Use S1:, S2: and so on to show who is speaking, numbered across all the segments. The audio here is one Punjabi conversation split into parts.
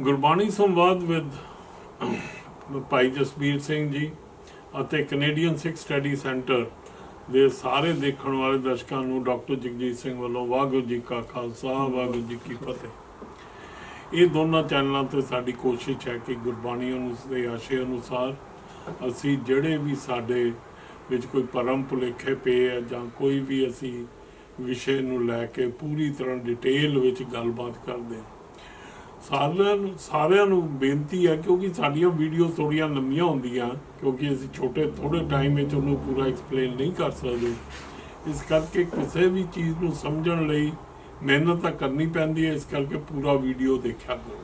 S1: ਗੁਰਬਾਣੀ ਸੰਵਾਦ ਵਿਦ ਭਾਈ ਜਸਬੀਰ ਸਿੰਘ ਜੀ ਅਤੇ ਕੈਨੇਡੀਅਨ ਸਿੱਖ ਸਟੱਡੀ ਸੈਂਟਰ ਦੇ ਸਾਰੇ ਦੇਖਣ ਵਾਲੇ ਦਰਸ਼ਕਾਂ ਨੂੰ ਡਾਕਟਰ ਜਗਜੀਤ ਸਿੰਘ ਵੱਲੋਂ ਵਾਹਿਗੁਰੂ ਜੀ ਕਾ ਖਾਲਸਾ, ਵਾਹਿਗੁਰੂ ਜੀ ਕੀ ਫਤਿਹ। ਇਹ ਦੋਨਾਂ ਚੈਨਲਾਂ ਤੇ ਸਾਡੀ ਕੋਸ਼ਿਸ਼ ਹੈ ਕਿ ਗੁਰਬਾਣੀ ਅਨੁਸਾਰ ਦੇ ਆਸ਼ੇ ਅਨੁਸਾਰ ਅਸੀਂ ਜਿਹੜੇ ਵੀ ਸਾਡੇ ਵਿੱਚ ਕੋਈ ਪਰਮ ਭੁਲੇਖੇ ਪਏ ਆ ਜਾਂ ਕੋਈ ਵੀ ਅਸੀਂ ਵਿਸ਼ੇ ਨੂੰ ਲੈ ਕੇ ਪੂਰੀ ਤਰ੍ਹਾਂ ਡਿਟੇਲ ਵਿੱਚ ਗੱਲਬਾਤ ਕਰਦੇ ਹਾਂ। ਸਾਰਿਆਂ ਨੂੰ ਸਾਰਿਆਂ ਨੂੰ ਬੇਨਤੀ ਹੈ ਕਿਉਂਕਿ ਸਾਡੀਆਂ ਵੀਡੀਓ ਥੋੜੀਆਂ ਲੰਮੀਆਂ ਹੁੰਦੀਆਂ ਕਿਉਂਕਿ ਅਸੀਂ ਛੋਟੇ ਥੋੜੇ ਟਾਈਮ ਵਿੱਚ ਉਹਨੂੰ ਪੂਰਾ ਐਕਸਪਲੇਨ ਨਹੀਂ ਕਰ ਸਕਦੇ। ਇਸ ਕਰਕੇ ਕਿਸੇ ਵੀ ਚੀਜ਼ ਨੂੰ ਸਮਝਣ ਲਈ ਮਿਹਨਤ ਤਾਂ ਕਰਨੀ ਪੈਂਦੀ ਹੈ ਇਸ ਕਰਕੇ ਪੂਰਾ ਵੀਡੀਓ ਦੇਖਿਆ ਕਰੋ।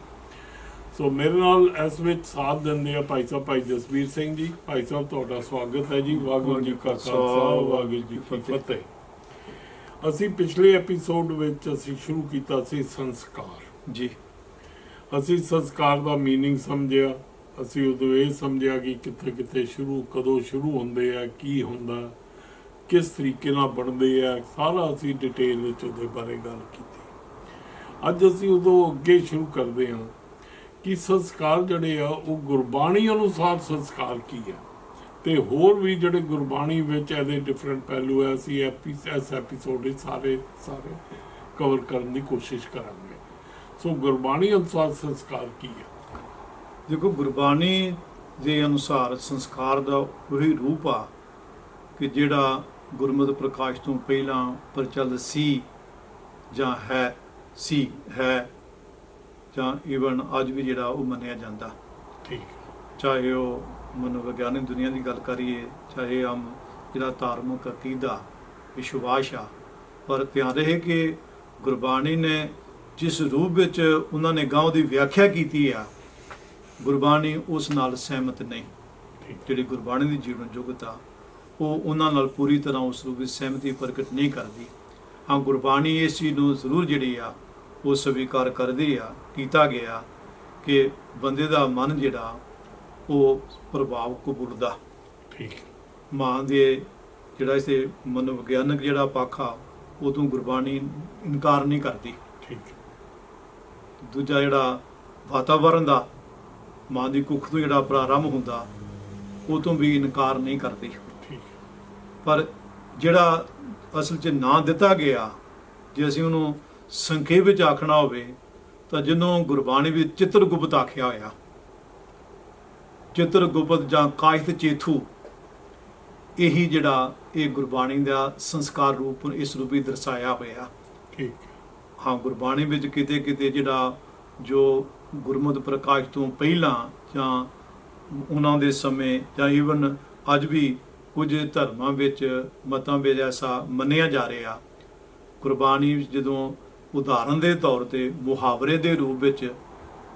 S1: ਸੋ ਮੇਰੇ ਨਾਲ ਇਸ ਵਿੱਚ ਸਾਥ ਦਿੰਦੇ ਆ ਭਾਈ ਸਾਹਿਬ ਭਾਈ ਜਸਵੀਰ ਸਿੰਘ ਜੀ। ਭਾਈ ਸਾਹਿਬ ਤੁਹਾਡਾ ਸਵਾਗਤ ਹੈ ਜੀ। ਵਾਹਿਗੁਰੂ ਜੀ ਕਾ ਖਾਲਸਾ ਵਾਹਿਗੁਰੂ ਜੀ ਕੀ ਫਤਿਹ। ਅਸੀਂ ਪਿਛਲੇ ਐਪੀਸੋਡ ਵਿੱਚ ਅਸੀਂ ਸ਼ੁਰੂ ਕੀਤਾ ਸੀ ਸੰਸਕਾਰ।
S2: ਜੀ।
S1: ਅਸੀਂ ਸੰਸਕਾਰ ਦਾ मीनिंग ਸਮਝਿਆ ਅਸੀਂ ਉਦੋਂ ਇਹ ਸਮਝਿਆ ਕਿ ਕਿੱਥੇ ਕਿੱਥੇ ਸ਼ੁਰੂ ਕਦੋਂ ਸ਼ੁਰੂ ਹੁੰਦੇ ਆ ਕੀ ਹੁੰਦਾ ਕਿਸ ਤਰੀਕੇ ਨਾਲ ਬਣਦੇ ਆ ਸਾਰਾ ਅਸੀਂ ਡਿਟੇਲ ਵਿੱਚ ਉਹਦੇ ਬਾਰੇ ਗੱਲ ਕੀਤੀ ਅੱਜ ਅਸੀਂ ਉਦੋਂ ਅੱਗੇ ਸ਼ੁਰੂ ਕਰਦੇ ਹਾਂ ਕਿ ਸੰਸਕਾਰ ਜਿਹੜੇ ਆ ਉਹ ਗੁਰਬਾਣੀ ਅਨੁਸਾਰ ਸੰਸਕਾਰ ਕੀ ਆ ਤੇ ਹੋਰ ਵੀ ਜਿਹੜੇ ਗੁਰਬਾਣੀ ਵਿੱਚ ਇਹਦੇ ਡਿਫਰੈਂਟ ਪਹਿਲੂ ਆ ਅਸੀਂ ਐਪੀ ਇਸ ਐਪੀਸੋਡ ਵਿੱਚ ਸਾਰੇ ਸਾਰੇ ਕਵਰ ਕਰਨ ਦੀ ਕੋਸ਼ਿਸ਼ ਕਰਾਂਗੇ ਸੋ ਗੁਰਬਾਣੀ ਅਨੁਸਾਰ ਸੰਸਕਾਰ ਕੀ ਹੈ?
S2: ਦੇਖੋ ਗੁਰਬਾਣੀ ਦੇ ਅਨੁਸਾਰ ਸੰਸਕਾਰ ਦਾ ਉਹੀ ਰੂਪ ਆ ਕਿ ਜਿਹੜਾ ਗੁਰਮਤਿ ਪ੍ਰਕਾਸ਼ ਤੋਂ ਪਹਿਲਾਂ ਪ੍ਰਚਲਿਤ ਸੀ ਜਾਂ ਹੈ ਸੀ ਹੈ ਜਾਂ ਈਵਨ ਅੱਜ ਵੀ ਜਿਹੜਾ ਉਹ ਮੰਨਿਆ ਜਾਂਦਾ।
S1: ਠੀਕ
S2: ਚਾਹੇ ਉਹ ਮਨੋਵਿਗਿਆਨਿਕ ਦੁਨੀਆ ਦੀ ਗੱਲ ਕਰੀਏ ਚਾਹੇ ਹਮ ਜਿਹੜਾ ਧਾਰਮਿਕ ਅਕੀਦਾ ਵਿਸ਼ਵਾਸ ਆ ਪਰ ਧਿਆਨ ਰਹੇ ਕਿ ਗੁਰਬਾਣੀ ਨੇ ਜਿਸ ਰੂਪ ਵਿੱਚ ਉਹਨਾਂ ਨੇ ਗਾਉਂ ਦੀ ਵਿਆਖਿਆ ਕੀਤੀ ਆ ਗੁਰਬਾਣੀ ਉਸ ਨਾਲ ਸਹਿਮਤ ਨਹੀਂ। ਜਿਹੜੀ ਗੁਰਬਾਣੀ ਦੀ ਜੀਵਨ ਯੋਗਤਾ ਉਹ ਉਹਨਾਂ ਨਾਲ ਪੂਰੀ ਤਰ੍ਹਾਂ ਉਸ ਰੂਪ ਵਿੱਚ ਸਹਿਮਤੀ ਪ੍ਰਗਟ ਨਹੀਂ ਕਰਦੀ। ਹਾਂ ਗੁਰਬਾਣੀ ਇਸ ਚੀਜ਼ ਨੂੰ ਜ਼ਰੂਰ ਜਿਹੜੀ ਆ ਉਹ ਸਵੀਕਾਰ ਕਰਦੀ ਆ ਕੀਤਾ ਗਿਆ ਕਿ ਬੰਦੇ ਦਾ ਮਨ ਜਿਹੜਾ ਉਹ ਪ੍ਰਭਾਵ ਕਬੂਲਦਾ
S1: ਠੀਕ।
S2: ਮਾਂ ਦੇ ਜਿਹੜਾ ਇਸੇ ਮਨੋਵਿਗਿਆਨਕ ਜਿਹੜਾ ਪੱਖ ਆ ਉਦੋਂ ਗੁਰਬਾਣੀ ਇਨਕਾਰ ਨਹੀਂ ਕਰਦੀ।
S1: ਠੀਕ।
S2: ਦੂਜਾ ਜਿਹੜਾ ਵਾਤਾਵਰਣ ਦਾ ਮਾਂ ਦੀ ਕੁੱਖ ਤੋਂ ਜਿਹੜਾ ਪ੍ਰਾਰੰਭ ਹੁੰਦਾ ਉਹ ਤੋਂ ਵੀ ਇਨਕਾਰ ਨਹੀਂ ਕਰਦੀ। ਪਰ ਜਿਹੜਾ ਅਸਲ 'ਚ ਨਾਂ ਦਿੱਤਾ ਗਿਆ ਜੇ ਅਸੀਂ ਉਹਨੂੰ ਸੰਖੇਪ ਵਿੱਚ ਆਖਣਾ ਹੋਵੇ ਤਾਂ ਜਿਹਨੂੰ ਗੁਰਬਾਣੀ ਵਿੱਚ ਚਿੱਤਰਗੁਪਤ ਆਖਿਆ ਹੋਇਆ। ਚਿੱਤਰਗੁਪਤ ਜਾਂ ਕਾਇਤ ਚੇਥੂ ਇਹੀ ਜਿਹੜਾ ਇਹ ਗੁਰਬਾਣੀ ਦਾ ਸੰਸਕਾਰ ਰੂਪ ਇਸ ਰੂਪ ਦਰਸਾਇਆ ਹੋਇਆ।
S1: ਠੀਕ।
S2: ਹਾਂ, ਗੁਰਬਾਣੀ ਵਿੱਚ ਕਿਤੇ ਕਿਤੇ ਜਿਹੜਾ ਜੋ ਗੁਰਮਤਿ ਪ੍ਰਕਾਸ਼ ਤੋਂ ਪਹਿਲਾਂ ਜਾਂ ਉਹਨਾਂ ਦੇ ਸਮੇਂ ਜਾਂ ਈਵਨ ਅੱਜ ਵੀ ਕੁਝ ਧਰਮਾਂ ਵਿੱਚ ਮਤਾਂ ਵਿੱਚ ਐਸਾ ਮੰਨਿਆ ਜਾ ਰਿਹਾ। ਗੁਰਬਾਣੀ ਵਿੱਚ ਜਦੋਂ ਉਦਾਹਰਨ ਦੇ ਤੌਰ ਤੇ ਮੁਹਾਵਰੇ ਦੇ ਰੂਪ ਵਿੱਚ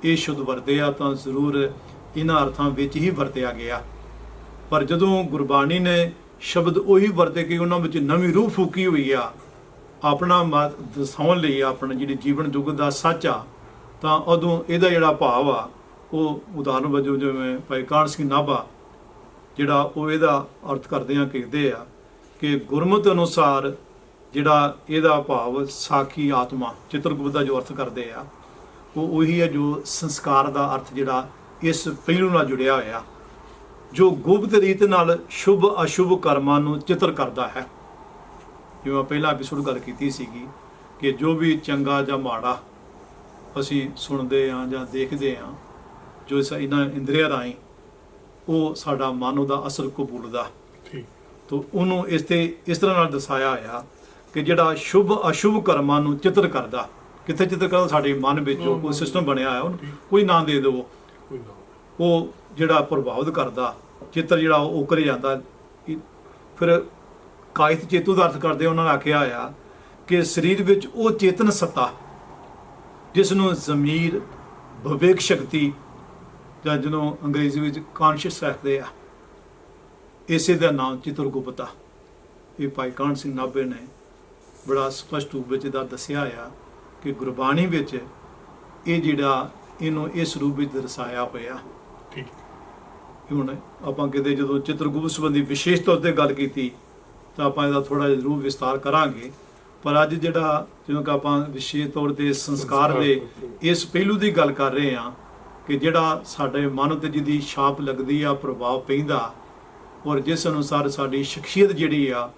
S2: ਇਹ ਸ਼ੁੱਧ ਵਰਤਿਆ ਤਾਂ ਜ਼ਰੂਰ ਇਹਨਾਂ ਅਰਥਾਂ ਵਿੱਚ ਹੀ ਵਰਤਿਆ ਗਿਆ। ਪਰ ਜਦੋਂ ਗੁਰਬਾਣੀ ਨੇ ਸ਼ਬਦ ਉਹੀ ਵਰਤੇ ਕਿ ਉਹਨਾਂ ਵਿੱਚ ਨਵੀਂ ਰੂਹ ਫੂਕੀ ਹੋਈ ਆ ਆਪਣਾ ਮਤ ਦਸਾਉਣ ਲਈ ਆਪਣਾ ਜਿਹੜੀ ਜੀਵਨ ਯੁੱਗ ਦਾ ਸੱਚ ਆ, ਤਾਂ ਉਦੋਂ ਇਹਦਾ ਜਿਹੜਾ ਭਾਵ ਆ, ਉਹ ਉਦਾਹਰਨ ਵਜੋਂ ਜਿਵੇਂ ਭਾਈ ਕਾਹਨ ਸਿੰਘ ਨਾਭਾ, ਜਿਹੜਾ ਉਹ ਇਹਦਾ ਅਰਥ ਕਰਦੇ ਆ, ਕਹਿੰਦੇ ਆ ਕਿ ਗੁਰਮਤ ਅਨੁਸਾਰ ਜਿਹੜਾ ਇਹਦਾ ਭਾਵ ਸਾਖੀ ਆਤਮਾ, ਚਿੱਤਰਗੁਪਤ ਦਾ ਜੋ ਅਰਥ ਕਰਦੇ ਆ, ਉਹ ਉਹੀ ਹੈ ਜੋ ਸੰਸਕਾਰ ਦਾ ਅਰਥ ਜਿਹੜਾ ਇਸ ਪਹਿਲੂ ਨਾਲ ਜੁੜਿਆ ਹੋਇਆ, ਜੋ ਗੁਪਤ ਰੀਤ ਨਾਲ ਸ਼ੁਭ ਅਸ਼ੁਭ ਕਰਮਾਂ ਨੂੰ ਚਿੱਤਰ ਕਰਦਾ ਹੈ। ਜਿਵੇਂ ਮੈਂ ਪਹਿਲਾਂ ਐਪੀਸੋਡ ਗੱਲ ਕੀਤੀ ਸੀਗੀ ਕਿ ਜੋ ਵੀ ਚੰਗਾ ਜਾਂ ਮਾੜਾ ਅਸੀਂ ਸੁਣਦੇ ਹਾਂ ਜਾਂ ਦੇਖਦੇ ਹਾਂ ਜੋ ਇਸ ਇਹਨਾਂ ਇੰਦਰੀਆਂ ਰਾਹੀਂ ਉਹ ਸਾਡਾ ਮਨ ਉਹਦਾ ਅਸਲ ਕਬੂਲਦਾ।
S1: ਠੀਕ।
S2: ਤੋ ਉਹਨੂੰ ਇਸ ਤੇ ਇਸ ਤਰ੍ਹਾਂ ਨਾਲ ਦਰਸਾਇਆ ਹੋਇਆ ਕਿ ਜਿਹੜਾ ਸ਼ੁਭ ਅਸ਼ੁਭ ਕਰਮਾਂ ਨੂੰ ਚਿੱਤਰ ਕਰਦਾ ਕਿੱਥੇ ਚਿੱਤਰ ਕਰਦਾ? ਸਾਡੇ ਮਨ ਵਿੱਚੋਂ ਕੋਈ ਸਿਸਟਮ ਬਣਿਆ ਹੋਇਆ ਉਹਨੂੰ ਕੋਈ ਨਾਂ ਦੇ ਦਿਓ। ਉਹ ਜਿਹੜਾ ਪ੍ਰਭਾਵਿਤ ਕਰਦਾ ਚਿੱਤਰ ਜਿਹੜਾ ਉਹ ਉਕਰ ਜਾਂਦਾ ਫਿਰ ਕਾਇਤ ਚੇਤੂ ਦਾ ਅਰਥ ਕਰਦੇ ਉਹਨਾਂ ਨੇ ਆਖਿਆ ਆ ਕਿ ਸਰੀਰ ਵਿੱਚ ਉਹ ਚੇਤਨ ਸੱਤਾ ਜਿਸ ਨੂੰ ਜ਼ਮੀਰ ਵਿਵੇਕ ਸ਼ਕਤੀ ਜਾਂ ਜਿਹਨੂੰ ਅੰਗਰੇਜ਼ੀ ਵਿੱਚ ਕੌਨਸ਼ੀਅਸ ਰੱਖਦੇ ਆ। ਇਸੇ ਦਾ ਨਾਮ ਚਿਤਰਗੁਪਤਾ। ਇਹ ਭਾਈ ਕਾਹਨ ਸਿੰਘ ਨਾਭੇ ਨੇ ਬੜਾ ਸਪਸ਼ਟ ਰੂਪ ਵਿੱਚ ਇਹਦਾ ਦੱਸਿਆ ਆ ਕਿ ਗੁਰਬਾਣੀ ਵਿੱਚ ਇਹ ਜਿਹੜਾ ਇਹਨੂੰ ਇਸ ਰੂਪ ਵਿੱਚ ਦਰਸਾਇਆ ਹੋਇਆ।
S1: ਠੀਕ।
S2: ਹੁਣ ਆਪਾਂ ਕਿਤੇ ਜਦੋਂ ਚਿੱਤਰਗੁਪਤ ਸੰਬੰਧੀ ਵਿਸ਼ੇਸ਼ ਤੌਰ ਤੇ ਗੱਲ ਕੀਤੀ ਤਾਂ ਆਪਾਂ ਇਹਦਾ ਥੋੜਾ ਜਿਹਾ ਜ਼ਰੂਰ ਵਿਸਤਾਰ ਕਰਾਂਗੇ। ਪਰ ਅੱਜ ਜਿਹੜਾ ਜਿਵੇਂ ਕਿ ਆਪਾਂ ਵਿਸ਼ੇਸ਼ ਤੌਰ ਤੇ ਸੰਸਕਾਰ ਦੇ ਇਸ ਪਹਿਲੂ ਦੀ ਗੱਲ ਕਰ ਰਹੇ ਹਾਂ ਕਿ ਜਿਹੜਾ ਸਾਡੇ ਮਨ ਤੇ ਜਿਹਦੀ ਛਾਪ ਲੱਗਦੀ ਆ ਪ੍ਰਭਾਵ ਪੈਂਦਾ ਔਰ ਜਿਸ ਅਨੁਸਾਰ ਸਾਡੀ ਸ਼ਖਸੀਅਤ ਜਿਹੜੀ ਆ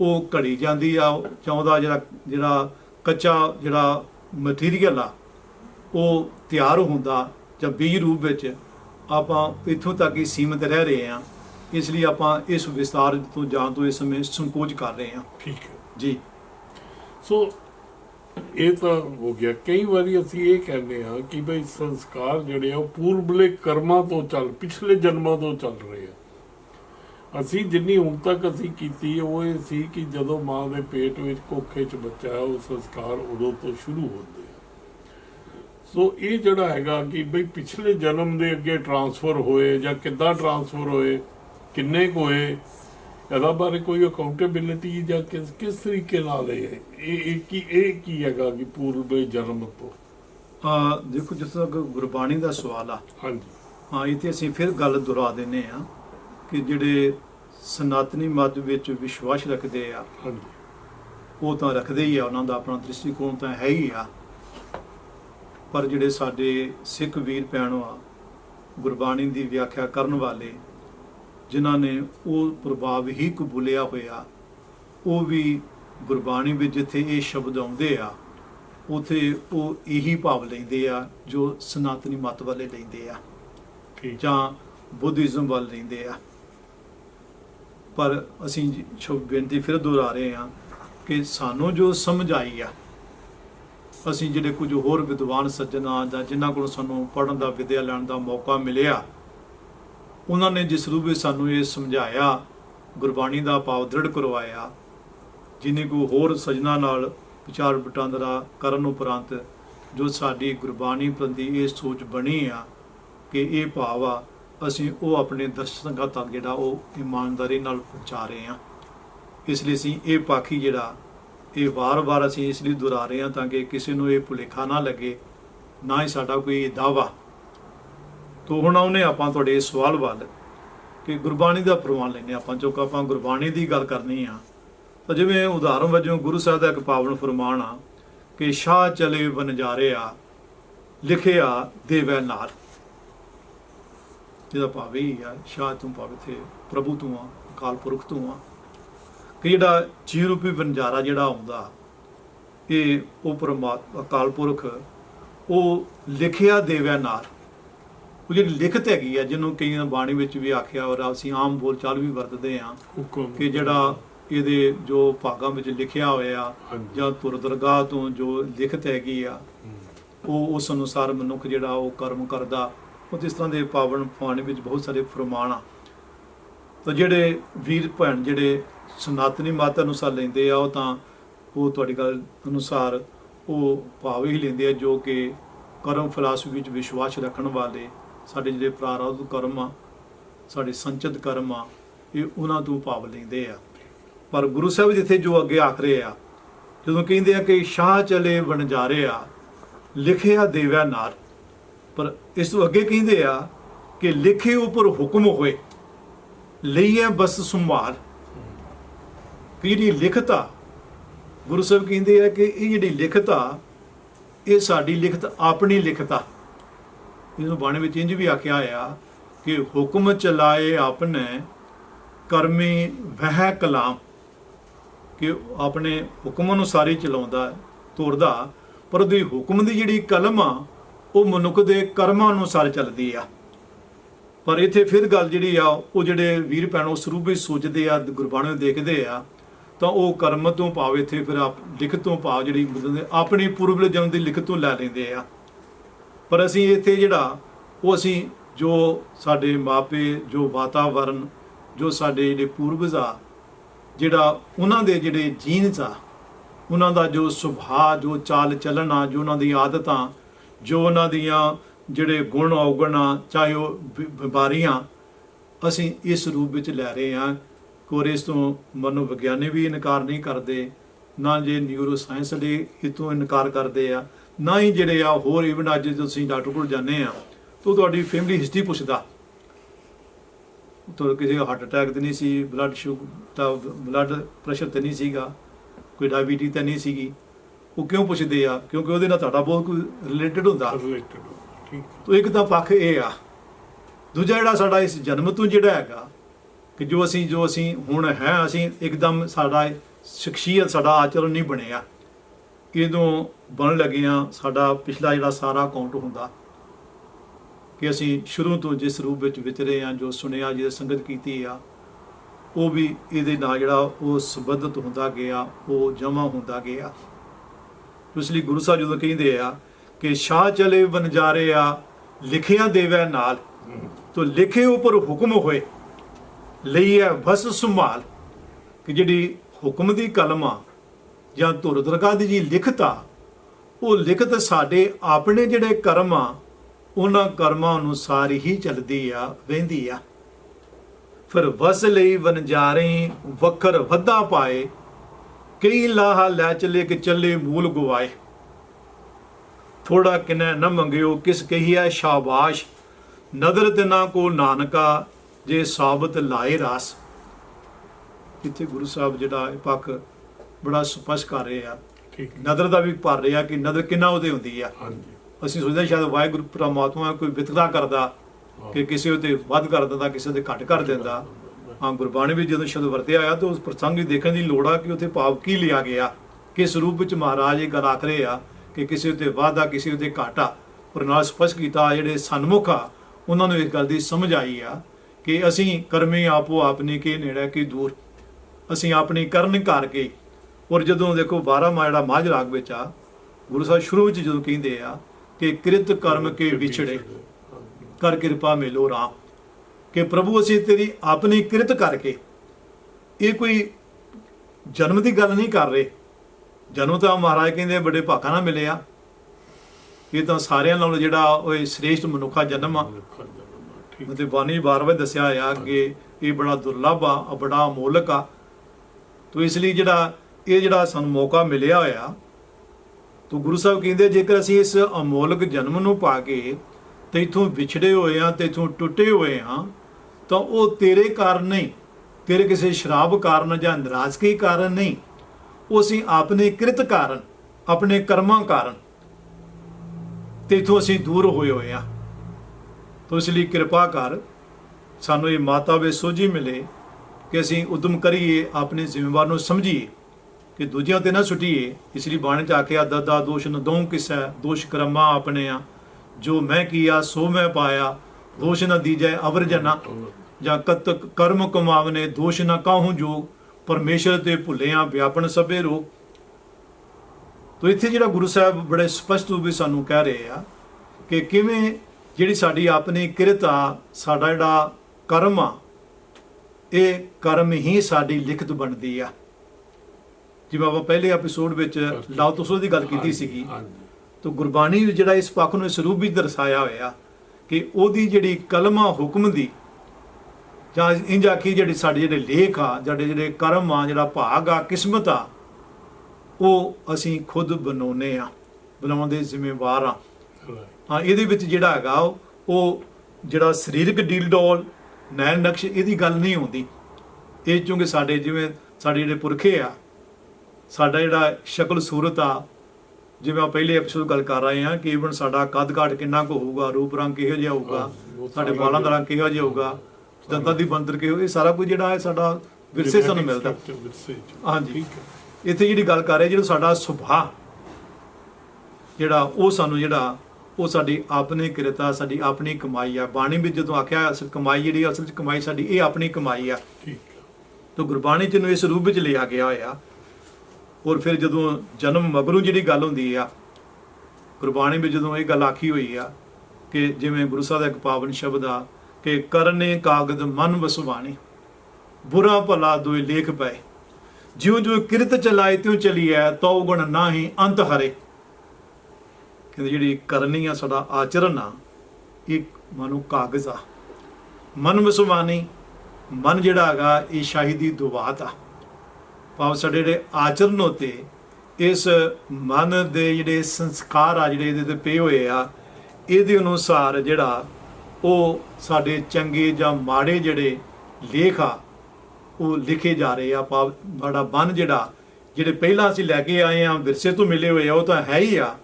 S2: ਉਹ ਘੜੀ ਜਾਂਦੀ ਆ ਜਾਂ ਉਹਦਾ ਜਿਹੜਾ ਜਿਹੜਾ ਕੱਚਾ ਜਿਹੜਾ ਮਟੀਰੀਅਲ ਆ ਉਹ ਤਿਆਰ ਹੁੰਦਾ ਜਾਂ ਬੀਜ ਰੂਪ ਵਿੱਚ ਆਪਾਂ ਇੱਥੋਂ ਤੱਕ ਹੀ ਸੀਮਿਤ ਰਹਿ ਰਹੇ ਹਾਂ। ਇਸ ਲਈ ਆਪਾਂ ਇਸ ਵਿਸਤਾਰ ਤੋਂ ਜਾਣ ਤੋਂ ਇਸ ਸਮੇਂ ਸੰਕੋਚ ਕਰ ਰਹੇ ਹਾਂ।
S1: ਠੀਕ ਹੈ।
S2: ਜੀ।
S1: ਸੋ ਇਹ ਤਾਂ ਹੋ ਗਿਆ। ਕਈ ਵਾਰੀ ਅਸੀਂ ਇਹ ਕਹਿੰਦੇ ਹਾਂ ਕਿ ਭਈ ਸੰਸਕਾਰ ਜਿਹੜੇ ਆ ਉਹ ਪੂਰਬਲੇ ਕਰਮਾਂ ਤੋਂ ਚੱਲ ਪਿਛਲੇ ਜਨਮਾਂ ਤੋਂ ਚੱਲ ਰਹੇ ਆ। ਅਸੀਂ ਜਿੰਨੀ ਹੁਣ ਤੱਕ ਅਸੀਂ ਕੀਤੀ ਉਹ ਇਹ ਸੀ ਕਿ ਜਦੋਂ ਮਾਂ ਦੇ ਪੇਟ ਵਿੱਚ ਕੋਖੇ 'ਚ ਬੱਚਾ ਹੈ ਉਹ ਸੰਸਕਾਰ ਉਦੋਂ ਤੋਂ ਸ਼ੁਰੂ ਹੁੰਦੇ ਆ। ਸੋ ਇਹ ਜਿਹੜਾ ਹੈਗਾ ਕਿ ਭਈ ਪਿਛਲੇ ਜਨਮ ਦੇ ਅੱਗੇ ਟਰਾਂਸਫਰ ਹੋਏ ਜਾਂ ਕਿੱਦਾਂ ਟਰਾਂਸਫਰ ਹੋਏ ਕਿੰਨੇ ਕੁ ਹੋਏ ਇਹਦਾ ਬਾਰੇ ਕੋਈ ਅਕਾਊਂਟੇਬਿਲਿਟੀ ਜਾਂ ਕਿਸ ਕਿਸ ਤਰੀਕੇ ਨਾਲ ਇਹ ਇਹ ਇਹ ਕੀ ਇਹ ਕੀ ਹੈਗਾ ਕਿ ਪੂਰਬੇ ਜਨਮ ਤੋਂ?
S2: ਆ ਦੇਖੋ ਜਿਸ ਤੱਕ ਗੁਰਬਾਣੀ ਦਾ ਸਵਾਲ ਆ।
S1: ਹਾਂਜੀ।
S2: ਹਾਂ ਇੱਥੇ ਅਸੀਂ ਫਿਰ ਗੱਲ ਦੁਹਰਾ ਦਿੰਨੇ ਆ ਕਿ ਜਿਹੜੇ ਸਨਾਤਨੀ ਮਤ ਵਿੱਚ ਵਿਸ਼ਵਾਸ ਰੱਖਦੇ ਆ
S1: ਹਾਂਜੀ।
S2: ਉਹ ਤਾਂ ਰੱਖਦੇ ਹੀ ਆ ਉਹਨਾਂ ਦਾ ਆਪਣਾ ਦ੍ਰਿਸ਼ਟੀਕੋਣ ਤਾਂ ਹੈ ਹੀ ਆ। ਪਰ ਜਿਹੜੇ ਸਾਡੇ ਸਿੱਖ ਵੀਰ ਭੈਣ ਆ ਗੁਰਬਾਣੀ ਦੀ ਵਿਆਖਿਆ ਕਰਨ ਵਾਲੇ ਜਿਨ੍ਹਾਂ ਨੇ ਉਹ ਪ੍ਰਭਾਵ ਹੀ ਕਬੂਲਿਆ ਹੋਇਆ ਉਹ ਵੀ ਗੁਰਬਾਣੀ ਵਿੱਚ ਜਿੱਥੇ ਇਹ ਸ਼ਬਦ ਆਉਂਦੇ ਆ ਉਥੇ ਉਹ ਇਹੀ ਭਾਵ ਲੈਂਦੇ ਆ ਜੋ ਸਨਾਤਨੀ ਮਤ ਵਾਲੇ ਲੈਂਦੇ ਆ ਜਾਂ ਬੁੱਧੀਜ਼ਮ ਵੱਲ ਲੈਂਦੇ ਆ। ਪਰ ਅਸੀਂ ਜੀ ਛੋ ਬੇਨਤੀ ਫਿਰ ਦੁਹਰਾ ਰਹੇ ਹਾਂ ਕਿ ਸਾਨੂੰ ਜੋ ਸਮਝ ਆਈ ਆ ਅਸੀਂ ਜਿਹੜੇ ਕੁਝ ਹੋਰ ਵਿਦਵਾਨ ਸੱਜਣਾ ਜਾਂ ਜਿਨ੍ਹਾਂ ਕੋਲ ਸਾਨੂੰ ਪੜਨ ਦਾ ਵਿਦਿਆ ਲੈਣ ਦਾ ਮੌਕਾ ਮਿਲਿਆ ਉਹਨਾਂ ਨੇ ਜਿਸ ਰੂਪ ਵਿੱਚ ਸਾਨੂੰ ਇਹ ਸਮਝਾਇਆ, ਗੁਰਬਾਣੀ ਦਾ ਭਾਵ ਦ੍ਰਿੜ ਕਰਵਾਇਆ, ਜਿਨੇ ਕੋ ਹੋਰ ਸਜਣਾ ਨਾਲ ਵਿਚਾਰ ਵਟਾਂਦਰਾ ਕਰਨ ਉਪਰੰਤ ਜੋ ਸਾਡੀ ਗੁਰਬਾਣੀ ਪ੍ਰਤੀ ਇਹ ਸੋਚ ਬਣੀ ਆ ਕਿ ਇਹ ਭਾਵ ਆ, ਅਸੀਂ ਉਹ ਆਪਣੇ ਦਰਸ਼ਕਾਂ ਤੱਕ ਜਿਹੜਾ ਉਹ ਇਮਾਨਦਾਰੀ ਨਾਲ ਪਹੁੰਚਾ ਰਹੇ ਹਾਂ। ਇਸ ਲਈ ਅਸੀਂ ਇਹ ਪਾਖੀ ਜਿਹੜਾ, ਇਹ ਵਾਰ-ਵਾਰ ਅਸੀਂ ਇਸ ਲਈ ਦੁਹਰਾ ਰਹੇ ਹਾਂ ਤਾਂ ਕਿ ਕਿਸੇ ਨੂੰ ਇਹ ਭੁਲੇਖਾ ਨਾ ਲੱਗੇ, ਨਾ ਹੀ ਸਾਡਾ ਕੋਈ ਦਾਵਾ ਤੋਂ ਹੁਣ ਆਉਨੇ ਆਪਾਂ ਤੁਹਾਡੇ ਇਸ ਸਵਾਲ ਵੱਲ ਕਿ ਗੁਰਬਾਣੀ ਦਾ ਪ੍ਰਮਾਣ ਲੈਨੇ ਆਪਾਂ ਜੋ ਕਿ ਆਪਾਂ ਗੁਰਬਾਣੀ ਦੀ ਗੱਲ ਕਰਨੀ ਆ। ਤਾਂ ਜਿਵੇਂ ਉਦਾਹਰਨ ਵਜੋਂ ਗੁਰੂ ਸਾਹਿਬ ਦਾ ਇੱਕ ਪਾਵਨ ਫਰਮਾਨ ਆ ਕਿ ਸ਼ਾਹ ਚਲੇ ਵਨਜਾਰਿਆ ਲਿਖਿਆ ਦੇਵੈ ਨਾਲ। ਜਿਹਦਾ ਭਾਵੇਂ ਹੀ ਆ, ਸ਼ਾਹ ਤੂੰ ਭਾਵੇਂ ਤੇ ਪ੍ਰਭੂ ਤੂੰ ਆ, ਅਕਾਲ ਪੁਰਖ ਤੂੰ ਆ। ਕਿ ਜਿਹੜਾ ਜੀ ਰੂਪੀ ਵਨਜਾਰਾ ਜਿਹੜਾ ਆਉਂਦਾ, ਇਹ ਉਹ ਪਰਮਾਤਮਾ ਅਕਾਲ ਪੁਰਖ, ਉਹ ਲਿਖਿਆ ਦੇਵੈ ਨਾਲ। ਉਹ ਜਿਹੜੀ ਲਿਖਤ ਹੈਗੀ ਆ ਜਿਹਨੂੰ ਕਈਆਂ ਬਾਣੀ ਵਿੱਚ ਵੀ ਆਖਿਆ ਔਰ ਅਸੀਂ ਆਮ ਬੋਲਚਾਲ ਵੀ ਵਰਤਦੇ ਆ ਕਿ ਜਿਹੜਾ ਇਹਦੇ ਜੋ ਭਾਗਾਂ ਵਿੱਚ ਲਿਖਿਆ ਹੋਇਆ। ਜਾਂ ਤੁਰ ਦਰਗਾਹ ਤੋਂ ਜੋ ਲਿਖਤ ਹੈਗੀ ਆ ਉਹ ਉਸ ਅਨੁਸਾਰ ਮਨੁੱਖ ਜਿਹੜਾ ਉਹ ਕਰਮ ਕਰਦਾ ਉਹ ਇਸ ਤਰ੍ਹਾਂ ਦੇ ਪਾਵਨ ਬਾਣੀ ਵਿੱਚ ਬਹੁਤ ਸਾਰੇ ਫਰਮਾਨ ਆ। ਤਾਂ ਜਿਹੜੇ ਵੀਰ ਭੈਣ ਜਿਹੜੇ ਸਨਾਤਨੀ ਮਾਤਾ ਅਨੁਸਾਰ ਲੈਂਦੇ ਆ ਉਹ ਤਾਂ ਉਹ ਤੁਹਾਡੀ ਗੱਲ ਅਨੁਸਾਰ ਉਹ ਭਾਵ ਹੀ ਲੈਂਦੇ ਆ ਜੋ ਕਿ ਕਰਮ ਫਿਲਾਸਫੀ ਵਿੱਚ ਵਿਸ਼ਵਾਸ ਰੱਖਣ ਵਾਲੇ ਸਾਡੇ ਜਿਹੜੇ ਪ੍ਰਾਰਬਧ ਕਰਮ ਆ, ਸਾਡੇ ਸੰਚਿਤ ਕਰਮ ਆ, ਇਹ ਉਹਨਾਂ ਤੋਂ ਭਾਵ ਲੈਂਦੇ ਆ। ਪਰ ਗੁਰੂ ਸਾਹਿਬ ਜਿੱਥੇ ਜੋ ਅੱਗੇ ਆਖ ਰਹੇ ਆ, ਜਦੋਂ ਕਹਿੰਦੇ ਆ ਕਿ ਸ਼ਾਹ ਚਲੇ ਵਣਜਾਰੇ ਆ ਲਿਖਿਆ ਦੇਵਿਆ ਨਾਰ। ਪਰ ਇਸ ਤੋਂ ਅੱਗੇ ਕਹਿੰਦੇ ਆ ਕਿ ਲਿਖੇ ਉਪਰ ਹੁਕਮ ਹੋਏ ਲਈਏ ਬਸ ਸੰਭਾਲ ਕਿ ਜਿਹੜੀ ਲਿਖਤ ਆ, ਗੁਰੂ ਸਾਹਿਬ ਕਹਿੰਦੇ ਆ ਕਿ ਇਹ ਜਿਹੜੀ ਲਿਖਤ ਆ, ਇਹ ਸਾਡੀ ਲਿਖਤ ਆਪਣੀ ਲਿਖਤ ਆ ਇਹਨੂੰ ਬਾਣੀ ਵਿੱਚ ਇੰਜ ਵੀ ਆਖਿਆ ਆ ਕਿ ਹੁਕਮ ਚਲਾਏ ਆਪਨੇ ਕਰਮੀ ਵਹਿ ਕਲਾਮ, ਕਿ ਆਪਣੇ ਹੁਕਮ ਅਨੁਸਾਰ ਹੀ ਚਲਾਉਂਦਾ, ਤੋਰਦਾ, ਪਰ ਉਹਦੀ ਹੁਕਮ ਦੀ ਜਿਹੜੀ ਕਲਮ ਆ, ਉਹ ਮਨੁੱਖ ਦੇ ਕਰਮਾਂ ਅਨੁਸਾਰ ਚੱਲਦੀ ਆ। ਪਰ ਇੱਥੇ ਫਿਰ ਗੱਲ ਜਿਹੜੀ ਆ, ਉਹ ਜਿਹੜੇ ਵੀਰ ਭੈਣ ਉਸ ਰੂਪ ਵਿੱਚ ਸੋਚਦੇ ਆ, ਗੁਰਬਾਣੀ ਨੂੰ ਦੇਖਦੇ ਆ, ਤਾਂ ਉਹ ਕਰਮ ਤੋਂ ਭਾਵ ਇੱਥੇ ਫਿਰ ਆਪ ਲਿਖਤ ਤੋਂ ਭਾਵ ਜਿਹੜੀ ਮਤਲਬ ਆਪਣੀ ਪੂਰਵਲੇ ਜਨਮ ਦੀ ਲਿਖਤ ਤੋਂ ਲੈ ਲੈਂਦੇ ਆ। ਪਰ ਅਸੀਂ ਇੱਥੇ ਜਿਹੜਾ, ਉਹ ਅਸੀਂ ਜੋ ਸਾਡੇ ਮਾਪੇ, ਜੋ ਵਾਤਾਵਰਨ, ਜੋ ਸਾਡੇ ਜਿਹੜੇ ਪੂਰਵਜ ਆ, ਜਿਹੜਾ ਉਹਨਾਂ ਦੇ ਜਿਹੜੇ ਜੀਨਸ ਆ, ਉਹਨਾਂ ਦਾ ਜੋ ਸੁਭਾਅ, ਜੋ ਚਾਲ ਚੱਲਣ ਆ, ਜੋ ਉਹਨਾਂ ਦੀ ਆਦਤਾਂ, ਜੋ ਉਹਨਾਂ ਦੀਆਂ ਜਿਹੜੇ ਗੁਣ ਔਗਣ ਆ, ਚਾਹੇ ਉਹ ਬਿ- ਬਿਮਾਰੀਆਂ, ਅਸੀਂ ਇਸ ਰੂਪ ਵਿੱਚ ਲੈ ਰਹੇ ਹਾਂ। ਕੋਰ ਇਸ ਤੋਂ ਮਨੋਵਿਗਿਆਨੀ ਵੀ ਇਨਕਾਰ ਨਹੀਂ ਕਰਦੇ। ਨਾ ਜੇ ਨਿਊਰੋ ਸਾਇੰਸ ਦੇ ਇਹ ਤੋਂ ਇਨਕਾਰ ਕਰਦੇ ਆ ਨਾ ਹੀ ਜਿਹੜੇ ਆ ਹੋਰ ਇਵਨ ਅੱਜ ਤੁਸੀਂ ਡਾਕਟਰ ਕੋਲ ਜਾਂਦੇ ਆ ਤਾਂ ਤੁਹਾਡੀ ਫੈਮਿਲੀ ਹਿਸਟਰੀ ਪੁੱਛਦਾ। ਤੋਂ ਕਿਸੇ ਹਾਰਟ ਅਟੈਕ ਤੇ ਨਹੀਂ ਸੀ ਬਲੱਡ ਸ਼ੂਗਰ ਤਾਂ ਬਲੱਡ ਪ੍ਰੈਸ਼ਰ ਤੇ ਨਹੀਂ ਸੀਗਾ ਕੋਈ ਡਾਇਬੀਟੀ ਤਾਂ ਨਹੀਂ ਸੀਗੀ। ਉਹ ਕਿਉਂ ਪੁੱਛਦੇ ਆ? ਕਿਉਂਕਿ ਉਹਦੇ ਨਾਲ ਤੁਹਾਡਾ ਬਹੁਤ ਕੋਈ ਰਿਲੇਟਡ ਹੁੰਦਾ।
S1: ਠੀਕ।
S2: ਤੋ ਇੱਕ ਤਾਂ ਪੱਖ ਇਹ ਆ। ਦੂਜਾ ਜਿਹੜਾ ਸਾਡਾ ਇਸ ਜਨਮ ਤੋਂ ਜਿਹੜਾ ਹੈਗਾ ਕਿ ਜੋ ਅਸੀਂ ਜੋ ਅਸੀਂ ਹੁਣ ਹੈ ਅਸੀਂ ਇੱਕਦਮ ਸਾਡਾ ਸ਼ਖਸੀਅਤ ਸਾਡਾ ਆਚਰਣ ਨਹੀਂ ਬਣਿਆ। ਕਿਦੋਂ ਬਣ ਲੱਗਿਆ ਸਾਡਾ ਪਿਛਲਾ ਜਿਹੜਾ ਸਾਰਾ ਅਕਾਊਂਟ ਹੁੰਦਾ, ਕਿ ਅਸੀਂ ਸ਼ੁਰੂ ਤੋਂ ਜਿਸ ਰੂਪ ਵਿੱਚ ਵਿਚਰੇ ਆ ਜੋ ਸੁਣਿਆ, ਜਿਹਦੇ ਸੰਗਤ ਕੀਤੀ ਆ, ਉਹ ਵੀ ਇਹਦੇ ਨਾਲ ਜਿਹੜਾ ਉਹ ਸੰਬੰਧਿਤ ਹੁੰਦਾ ਗਿਆ, ਉਹ ਜਮਾ ਹੁੰਦਾ ਗਿਆ। ਇਸ ਲਈ ਗੁਰੂ ਸਾਹਿਬ ਜਦੋਂ ਕਹਿੰਦੇ ਆ ਕਿ ਸ਼ਾਹ ਚਲੇ ਬਨਜਾਰੇ ਆ, ਲਿਖਿਆ ਦੇਵੈ ਨਾਲ, ਤੋ ਲਿਖੇ ਉਪਰ ਹੁਕਮ ਹੋਏ, ਲਈਐ ਬਸ ਸੰਭਾਲ, ਕਿ ਜਿਹੜੀ ਹੁਕਮ ਦੀ ਕਲਮ ਆ ਜਾਂ ਧੁਰ ਦਰਗਾਹ ਦੀ ਜੀ ਲਿਖਤਾ ਉਹ ਲਿਖਤ ਸਾਡੇ ਆਪਣੇ ਜਿਹੜੇ ਕਰਮ ਆ, ਉਹਨਾਂ ਕਰਮਾਂ ਅਨੁਸਾਰ ਹੀ ਚੱਲਦੀ ਆ, ਵਹਿੰਦੀ ਆ। ਫਿਰ ਵਸ ਲਈ ਵਨਜਾਰੇ ਵਖਰ ਵੱਧਾ ਪਾਏ, ਕਈ ਲਾਹਾ ਲੈ ਚੱਲੇ ਕਿ ਚੱਲੇ ਮੂਲ ਗਵਾਏ। ਥੋੜਾ ਕਿਨੈ ਨ ਮੰਗਿਓ ਕਿਸ ਕਹੀਐ ਸ਼ਾਬਾਸ਼, ਨਦਰ ਤਿਨਾ ਕੋ ਨਾਨਕਾ, ਜੇ ਸਾਬਤ ਲਾਏ ਰਾਸ। ਇੱਥੇ ਗੁਰੂ ਸਾਹਿਬ ਜਿਹੜਾ ਇਹ ਪੱਖ ਬੜਾ ਸਪਸ਼ਟ ਕਰ ਰਹੇ ਆ।
S1: ਠੀਕ।
S2: ਨਦਰ ਦਾ ਵੀ ਭਰ ਰਿਹਾ ਕਿ ਨਦਰ ਕਿੰਨਾ ਉਹਦੇ ਹੁੰਦੀ ਆ।
S1: ਹਾਂਜੀ।
S2: ਅਸੀਂ ਸੋਚਦੇ ਸ਼ਾਇਦ ਵਾਹਿਗੁਰੂ ਪ੍ਰਮਾਤਮਾ ਕੋਈ ਵਿਤਕਰਾ ਕਰਦਾ ਕਿ ਕਿਸੇ ਉਤੇ ਵੱਧ ਕਰ ਦਿੰਦਾ ਕਿਸੇ ਦੇ ਘੱਟ ਕਰ ਦਿੰਦਾ। ਹਾਂ ਗੁਰਬਾਣੀ ਵਿੱਚ ਜਦੋਂ ਸ਼ਬਦ ਵਰਤਿਆ ਆਇਆ ਤਾਂ ਉਸ ਪ੍ਰਸੰਗ ਨੂੰ ਦੇਖਣ ਦੀ ਲੋੜ ਆ ਕਿ ਉੱਥੇ ਭਾਵ ਕੀ ਲਿਆ ਗਿਆ ਕਿਸ ਰੂਪ ਵਿੱਚ ਮਹਾਰਾਜ ਇਹ ਗੱਲ ਆਖ ਰਹੇ ਆ ਕਿ ਕਿਸੇ ਉਤੇ ਵਾਧਾ ਕਿਸੇ ਉਤੇ ਘਾਟਾ ਪਰ ਨਾਲ ਸਪਸ਼ਟ ਕੀਤਾ ਜਿਹੜੇ ਸਨਮੁਖ ਆ ਉਹਨਾਂ ਨੂੰ ਇਸ ਗੱਲ ਦੀ ਸਮਝ ਆਈ ਆ ਕਿ ਅਸੀਂ ਕਰਮੀ ਆਪੋ ਆਪਨੇ ਕੇ ਨੇੜੇ ਕੀ ਦੂਰ ਅਸੀਂ ਆਪਣੀ ਕਰਨ ਕਰਕੇ। ਔਰ ਜਦੋਂ ਦੇਖੋ 12 ਮਾ ਜਿਹੜਾ ਮਾਝ ਰਾਗ ਵਿੱਚ ਆ ਗੁਰੂ ਸਾਹਿਬ ਸ਼ੁਰੂ ਵਿੱਚ ਜਦੋਂ ਕਹਿੰਦੇ ਆ ਕਿ ਕਿਰਤ ਕਰਮ ਕੇ ਵਿਛੜੇ ਕਰ ਕਿਰਪਾ ਮੇਲੋ ਰਾਮ। ਕਿ ਪ੍ਰਭੂ ਅਸੀਂ ਤੇਰੀ ਆਪਣੀ ਕਿਰਤ ਕਰਕੇ ਇਹ ਕੋਈ ਜਨਮ ਦੀ ਗੱਲ ਨਹੀਂ ਕਰ ਰਹੇ। ਜਨਮ ਤਾਂ ਮਹਾਰਾਜ ਕਹਿੰਦੇ ਬੜੇ ਭਾਗਾਂ ਨਾਲ ਮਿਲੇ ਆ। ਇਹ ਤਾਂ ਸਾਰਿਆਂ ਨਾਲੋਂ ਜਿਹੜਾ ਉਹ ਸ੍ਰੇਸ਼ਟ ਮਨੁੱਖਾ ਜਨਮ ਆ। ਤੇ ਬਾਣੀ ਬਾਰ ਬਾਰ ਦੱਸਿਆ ਆ ਕਿ ਇਹ ਬੜਾ ਦੁਰਲੱਭ ਆ ਆ ਬੜਾ ਅਮੋਲਕ ਆ। ਤੋ ਇਸ ਲਈ ਜਿਹੜਾ, ਇਹ ਜਿਹੜਾ ਸਾਨੂੰ ਮੌਕਾ ਮਿਲਿਆ ਹੋਇਆ, ਤੋ ਗੁਰੂ ਸਾਹਿਬ ਕਹਿੰਦੇ, ਜੇਕਰ ਅਸੀਂ ਇਸ ਅਮੋਲਕ ਜਨਮ ਨੂੰ ਪਾ ਕੇ ਤੇ ਇਥੋਂ ਵਿਛੜੇ ਹੋਏ ਆ ਤੇ ਇਥੋਂ ਟੁੱਟੇ ਹੋਏ ਆ ਤਾਂ ਉਹ ਤੇਰੇ ਕਾਰਨ ਨਹੀਂ, ਤੇਰੇ ਕਿਸੇ ਸ਼ਰਾਬ ਕਾਰਨ ਜਾਂ ਨਾਰਾਜ਼ਗੀ ਕਾਰਨ ਨਹੀਂ, ਉਹ ਅਸੀਂ ਆਪਣੇ ਕਿਰਤ ਕਾਰਨ, ਆਪਣੇ ਕਰਮਾਂ ਕਾਰਨ ਤੇ ਇਥੋਂ ਅਸੀਂ ਦੂਰ ਹੋਏ ਹੋਏ ਆ ਤੋ ਇਸ ਲਈ ਕਿਰਪਾ ਕਰ, ਸਾਨੂੰ ਇਹ ਮਾਤਾ ਵੇ ਸੋਝੀ ਮਿਲੇ। ਕਿ ਅਸੀਂ ਉਦਮ ਕਰੀਏ, ਆਪਣੇ ਜ਼ਿੰਮੇਵਾਰ ਨੂੰ ਸਮਝੀਏ ਕਿ ਦੂਜਿਆਂ ਤੇ ਨਾ ਸੁਟੀਏ। ਇਸ ਲਈ ਬਾਣੀ ਚ ਆਖਿਆ, ਦਦਾ ਦੋਸ਼ ਨ ਦਉ ਕਿਸੈ, ਦੋਸ਼ ਕਰਮਾ ਆਪਣੇ ਆ। ਜੋ ਮੈਂ ਕੀਆ, ਸੋ ਮੈਂ ਪਾਇਆ। ਦੋਸ਼ ਨ ਦੀਜੈ ਅਵਰ ਜਨਾ। ਜਾਂ ਕਤ ਕਰਮ ਕਮਾਵਨੇ, ਦੋਸ਼ ਨ ਕਾਹੂ ਜੋ। ਪਰਮੇਸ਼ਰ ਤੇ ਭੁੱਲਿਆ ਵਿਆਪਨ ਸਭੇ ਰੋ। ਤੋ ਇੱਥੇ ਜਿਹੜਾ ਗੁਰੂ ਸਾਹਿਬ ਬੜੇ ਸਪਸ਼ਟ ਰੂਪ ਵਿੱਚ ਸਾਨੂੰ ਕਹਿ ਰਹੇ ਆ ਕਿ ਕਿਵੇਂ ਜਿਹੜੀ ਸਾਡੀ ਆਪਣੀ ਕਿਰਤ ਆ ਸਾਡਾ ਜਿਹੜਾ ਕਰਮ ਆ ਇਹ ਕਰਮ ਹੀ ਸਾਡੀ ਲਿਖਤ ਬਣਦੀ ਆ। ਜਿਵੇਂ ਆਪਾਂ ਪਹਿਲੇ ਐਪੀਸੋਡ ਵਿੱਚ ਲਾਉ ਤੋਸੋ ਦੀ ਗੱਲ ਕੀਤੀ ਸੀਗੀ। ਤੋ ਗੁਰਬਾਣੀ ਜਿਹੜਾ ਇਸ ਪੱਖ ਨੂੰ ਇਸ ਰੂਪ ਵਿੱਚ ਦਰਸਾਇਆ ਹੋਇਆ ਕਿ ਉਹਦੀ ਜਿਹੜੀ ਕਲਮਾ ਹੁਕਮ ਦੀ ਜਾਂ ਇੰਜ ਆਖੀ ਜਿਹੜੀ ਸਾਡੇ ਜਿਹੜੇ ਲੇਖ ਆ ਜਿਹੜੇ ਜਿਹੜੇ ਕਰਮ ਆ ਜਿਹੜਾ ਭਾਗ ਆ ਕਿਸਮਤ ਆ ਉਹ ਅਸੀਂ ਖੁਦ ਬਣਾਉਨੇ ਆ ਬਣਾਉਣ ਦੇ ਜ਼ਿੰਮੇਵਾਰ ਆ। ਹਾਂ ਇਹਦੇ ਵਿੱਚ ਜਿਹੜਾ ਹੈਗਾ ਉਹ- ਉਹ ਜਿਹੜਾ ਸਰੀਰਕ ਡੀਲ ਡੋਲ ਨੈਣ ਨਕਸ਼ ਇਹਦੀ ਗੱਲ ਨਹੀਂ ਹੁੰਦੀ ਇਹ ਚੁੰਗੇ ਸਾਡੇ ਜਿਵੇਂ ਸਾਡੇ ਜਿਹੜੇ ਪੁਰਖੇ ਆ ਸਾਡਾ ਜਿਹੜਾ ਸ਼ਕਲ ਸੂਰਤ ਆ ਜਿਵੇਂ ਆ ਪਹਿਲੇ ਐਪੀਸੋਡ ਗੱਲ ਕਰ ਰਹੇ ਆ ਕਿ ਇਵਨ ਸਾਡਾ ਕੱਦ ਕਾਠ ਕਿੰਨਾ ਕੁ ਹੋਊਗਾ ਰੂਪ ਰੰਗ ਕਿਹੋ ਜਿਹਾ ਹੋਊਗਾ ਸਾਡੇ ਵਾਲਾਂ ਦਾ ਰੰਗ ਕਿਹੋ ਜਿਹਾ ਹੋਊਗਾ ਦੰਦਾਂ ਦੀ ਬੰਦਰ ਕਿਹੋ ਇਹ ਸਾਰਾ ਕੁਝ ਜਿਹੜਾ ਹੈ ਸਾਡਾ ਵਿਰਸੇ ਸਾਨੂੰ ਮਿਲਦਾ। ਹਾਂਜੀ। ਇੱਥੇ ਜਿਹੜੀ ਗੱਲ ਕਰ ਰਹੇ ਜਿਹੜਾ ਸਾਡਾ ਸੁਭਾਅ ਜਿਹੜਾ ਉਹ ਸਾਨੂੰ ਜਿਹੜਾ ਉਹ ਸਾਡੀ ਆਪਣੀ ਕਿਰਤਾ ਸਾਡੀ ਆਪਣੀ ਕਮਾਈ ਆ। ਬਾਣੀ ਵਿੱਚ ਜਦੋਂ ਆਖਿਆ ਅਸਲ ਕਮਾਈ ਜਿਹੜੀ ਅਸਲ ਚ ਕਮਾਈ ਸਾਡੀ ਇਹ ਆਪਣੀ ਕਮਾਈ ਆ।
S1: ਠੀਕ
S2: ਤਾਂ ਗੁਰਬਾਣੀ ਚ ਨੂੰ ਇਸ ਰੂਪ ਵਿੱਚ ਲਿਆ ਗਿਆ ਹੋਇਆ। ਔਰ ਫਿਰ ਜਦੋਂ ਜਨਮ ਮਗਰੋਂ ਜਿਹੜੀ ਗੱਲ ਹੁੰਦੀ ਆ ਗੁਰਬਾਣੀ ਵਿੱਚ ਜਦੋਂ ਇਹ ਗੱਲ ਆਖੀ ਹੋਈ ਆ ਕਿ ਜਿਵੇਂ ਗੁਰੂ ਸਾਹਿਬ ਦਾ ਇੱਕ ਪਾਵਨ ਸ਼ਬਦ ਆ ਕਿ ਕਰਨੇ ਕਾਗਦ ਮਨ ਵਸਵਾਣੀ ਬੁਰਾ ਭਲਾ ਦੋਇ ਲੇਖ ਪਏ। ਜਿਉ ਜਿਉ ਕਿਰਤ ਚਲਾਏ ਤਿਉ ਚਲੀਐ ਤਉ ਗੁਣ ਨਾਹੀ ਅੰਤ ਹਰੇ। ਕਹਿੰਦੇ ਜਿਹੜੀ ਕਰਨੀ ਆ, ਸਾਡਾ ਆਚਰਨ ਆ, ਇਹ ਮਨੁ ਕਾਗਜ਼ ਆ। ਮਨ ਵਸਵਾਣੀ ਮਨ ਜਿਹੜਾ ਹੈਗਾ, ਇਹ ਸ਼ਾਹੀਦੀ ਦੁਆਤ ਆ। ਭਾਵ ਸਾਡੇ ਜਿਹੜੇ ਆਚਰਨ ਉਤੇ ਇਸ ਮਨ ਦੇ ਜਿਹੜੇ ਸੰਸਕਾਰ ਆ, ਜਿਹੜੇ ਇਹਦੇ ਤੇ ਪਏ ਹੋਏ ਆ, ਇਹਦੇ ਅਨੁਸਾਰ ਜਿਹੜਾ ਉਹ ਸਾਡੇ ਚੰਗੇ ਜਾਂ ਮਾੜੇ ਜਿਹੜੇ ਲੇਖ ਆ, ਉਹ ਲਿਖੇ ਜਾ ਰਹੇ ਆ। ਭਾਵ ਸਾਡਾ ਮਨ ਜਿਹੜਾ, ਜਿਹੜੇ ਪਹਿਲਾਂ ਅਸੀਂ ਲੈ ਕੇ ਆਏ ਆ, ਵਿਰਸੇ ਤੋਂ ਮਿਲੇ ਹੋਏ ਆ, ਉਹ ਤਾਂ ਹੈ ਹੀ ਆ।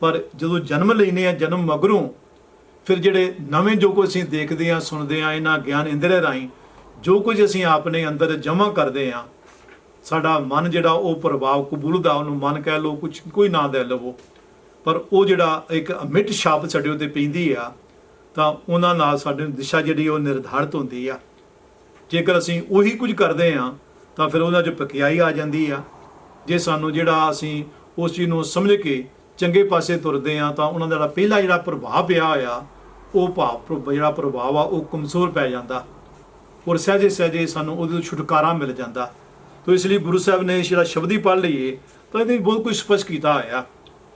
S2: ਪਰ ਜਦੋਂ ਜਨਮ ਲੈਨੇ ਆ ਜਨਮ ਮਗਰੋਂ, ਫਿਰ ਜਿਹੜੇ ਨਵੇਂ ਜੋ ਕੁਝ ਅਸੀਂ ਦੇਖਦੇ ਆ ਸੁਣਦੇ ਆ ਇਹਨਾਂ ਗਿਆਨ ਇੰਦਰੀ ਰਾਹੀਂ, ਜੋ ਕੁਝ ਅਸੀਂ ਆਪਣੇ ਅੰਦਰ ਜਮ੍ਹਾਂ ਕਰਦੇ ਆ ਸਾਡਾ ਮਨ ਜਿਹੜਾ ਉਹ ਪ੍ਰਭਾਵ ਕਬੂਲਦਾ ਉਹਨੂੰ ਮਨ ਕਹਿ ਲਓ ਕੁਝ ਕੋਈ ਨਾ ਦੇ ਲਵੋ। ਪਰ ਉਹ ਜਿਹੜਾ ਇੱਕ ਅਮਿਟ ਛਾਪ ਸਾਡੇ ਉੱਤੇ ਪੈਂਦੀ ਆ, ਤਾਂ ਉਹਨਾਂ ਨਾਲ ਸਾਡੀ ਦਿਸ਼ਾ ਜਿਹੜੀ ਉਹ ਨਿਰਧਾਰਤ ਹੁੰਦੀ ਆ। ਜੇਕਰ ਅਸੀਂ ਉਹੀ ਕੁਝ ਕਰਦੇ ਆ ਤਾਂ ਫਿਰ ਉਹਨਾਂ 'ਚ ਪਕਿਆਈ ਆ ਜਾਂਦੀ ਆ। ਜੇ ਸਾਨੂੰ ਜਿਹੜਾ ਅਸੀਂ ਉਸ ਚੀਜ਼ ਨੂੰ ਸਮਝ ਕੇ ਚੰਗੇ ਪਾਸੇ ਤੁਰਦੇ ਆ ਤਾਂ ਉਹਨਾਂ ਦਾ ਜਿਹੜਾ ਪਹਿਲਾ ਜਿਹੜਾ ਪ੍ਰਭਾਵ ਪਿਆ ਹੋਇਆ, ਉਹ ਭਾਵ ਪ੍ਰ- ਜਿਹੜਾ ਪ੍ਰਭਾਵ ਆ, ਉਹ ਕਮਜ਼ੋਰ ਪੈ ਜਾਂਦਾ। ਔਰ ਸਹਜੇ ਸਹਜੇ ਸਾਨੂੰ ਉਹਦੇ ਤੋਂ ਛੁਟਕਾਰਾ ਮਿਲ ਜਾਂਦਾ। ਤੋ ਇਸ ਲਈ ਗੁਰੂ ਸਾਹਿਬ ਨੇ ਜਿਹੜਾ ਸ਼ਬਦੀ ਪੜ੍ਹ ਲਈਏ, ਤਾਂ ਇਹਦੇ ਵਿੱਚ ਬਹੁਤ ਕੁਝ ਸਪਸ਼ਟ ਕੀਤਾ ਹੋਇਆ।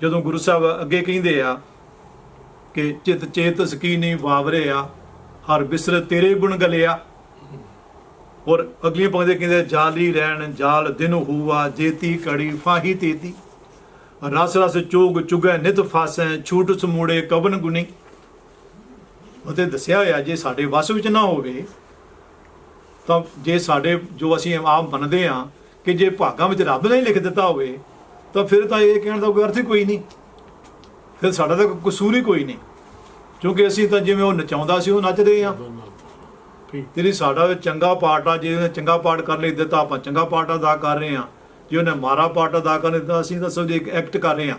S2: ਜਦੋਂ ਗੁਰੂ ਸਾਹਿਬ ਅੱਗੇ ਕਹਿੰਦੇ ਆ ਕਿ ਚਿਤ ਚੇਤ ਸਕੀਨੀ ਵਾਵਰੇ ਆ, ਹਰ ਬਿਸਰ ਤੇਰੇ ਗੁਣ ਗਲਿਆ। ਔਰ ਅਗਲੀਆਂ ਪੰਕਤੀਆਂ ਕਹਿੰਦੇ ਜਾਲੀ ਰਹਿਣ ਜਾਲ ਦਿਨ ਹੂਆ, ਜੇਤੀ ਕੜੀ ਫਾਹੀ ਤੇਤੀ। ਰਸ ਰਸ ਚੋਗ ਚੁਗੈ ਨਿਤ ਫਾਸੈ ਛੂਟ ਸਮੂੜੇ ਕਵਨ ਗੁਣੀ। ਉਹਤੇ ਦੱਸਿਆ ਹੋਇਆ ਜੇ ਸਾਡੇ ਵਸ ਵਿੱਚ ਨਾ ਹੋਵੇ ਤਾਂ ਜੇ ਸਾਡੇ ਜੋ ਅਸੀਂ ਆਪ ਮੰਨਦੇ ਆ ਕਿ ਜੇ ਭਾਗਾਂ ਵਿੱਚ ਰੱਬ ਨੇ ਲਿਖ ਦਿੱਤਾ ਹੋਵੇ ਤਾਂ ਫਿਰ ਤਾਂ ਇਹ ਕਹਿਣ ਦਾ ਕੋਈ ਅਰਥ ਹੀ ਕੋਈ ਨਹੀਂ। ਫਿਰ ਸਾਡਾ ਤਾਂ ਕਸੂਰ ਹੀ ਕੋਈ ਨਹੀਂ। ਕਿਉਂਕਿ ਅਸੀਂ ਤਾਂ ਜਿਵੇਂ ਉਹ ਨਚਾਉਂਦਾ ਸੀ ਉਹ ਨੱਚਦੇ ਆ ਜਿਹੜੀ ਸਾਡਾ ਚੰਗਾ ਪਾਰਟ ਆ ਜੇ ਚੰਗਾ ਪਾਰਟ ਕਰ ਲਈ ਦਿੱਤਾ ਆਪਾਂ ਚੰਗਾ ਪਾਰਟ ਅਦਾ ਕਰ ਰਹੇ ਆ ਜੇ ਉਹਨੇ ਮਾਰਾ ਪਾਰਟ ਅਦਾ ਕਰ ਦਿੱਤਾ ਅਸੀਂ ਤਾਂ ਸਮਝੇ ਇੱਕ ਐਕਟ ਕਰ ਰਹੇ ਆ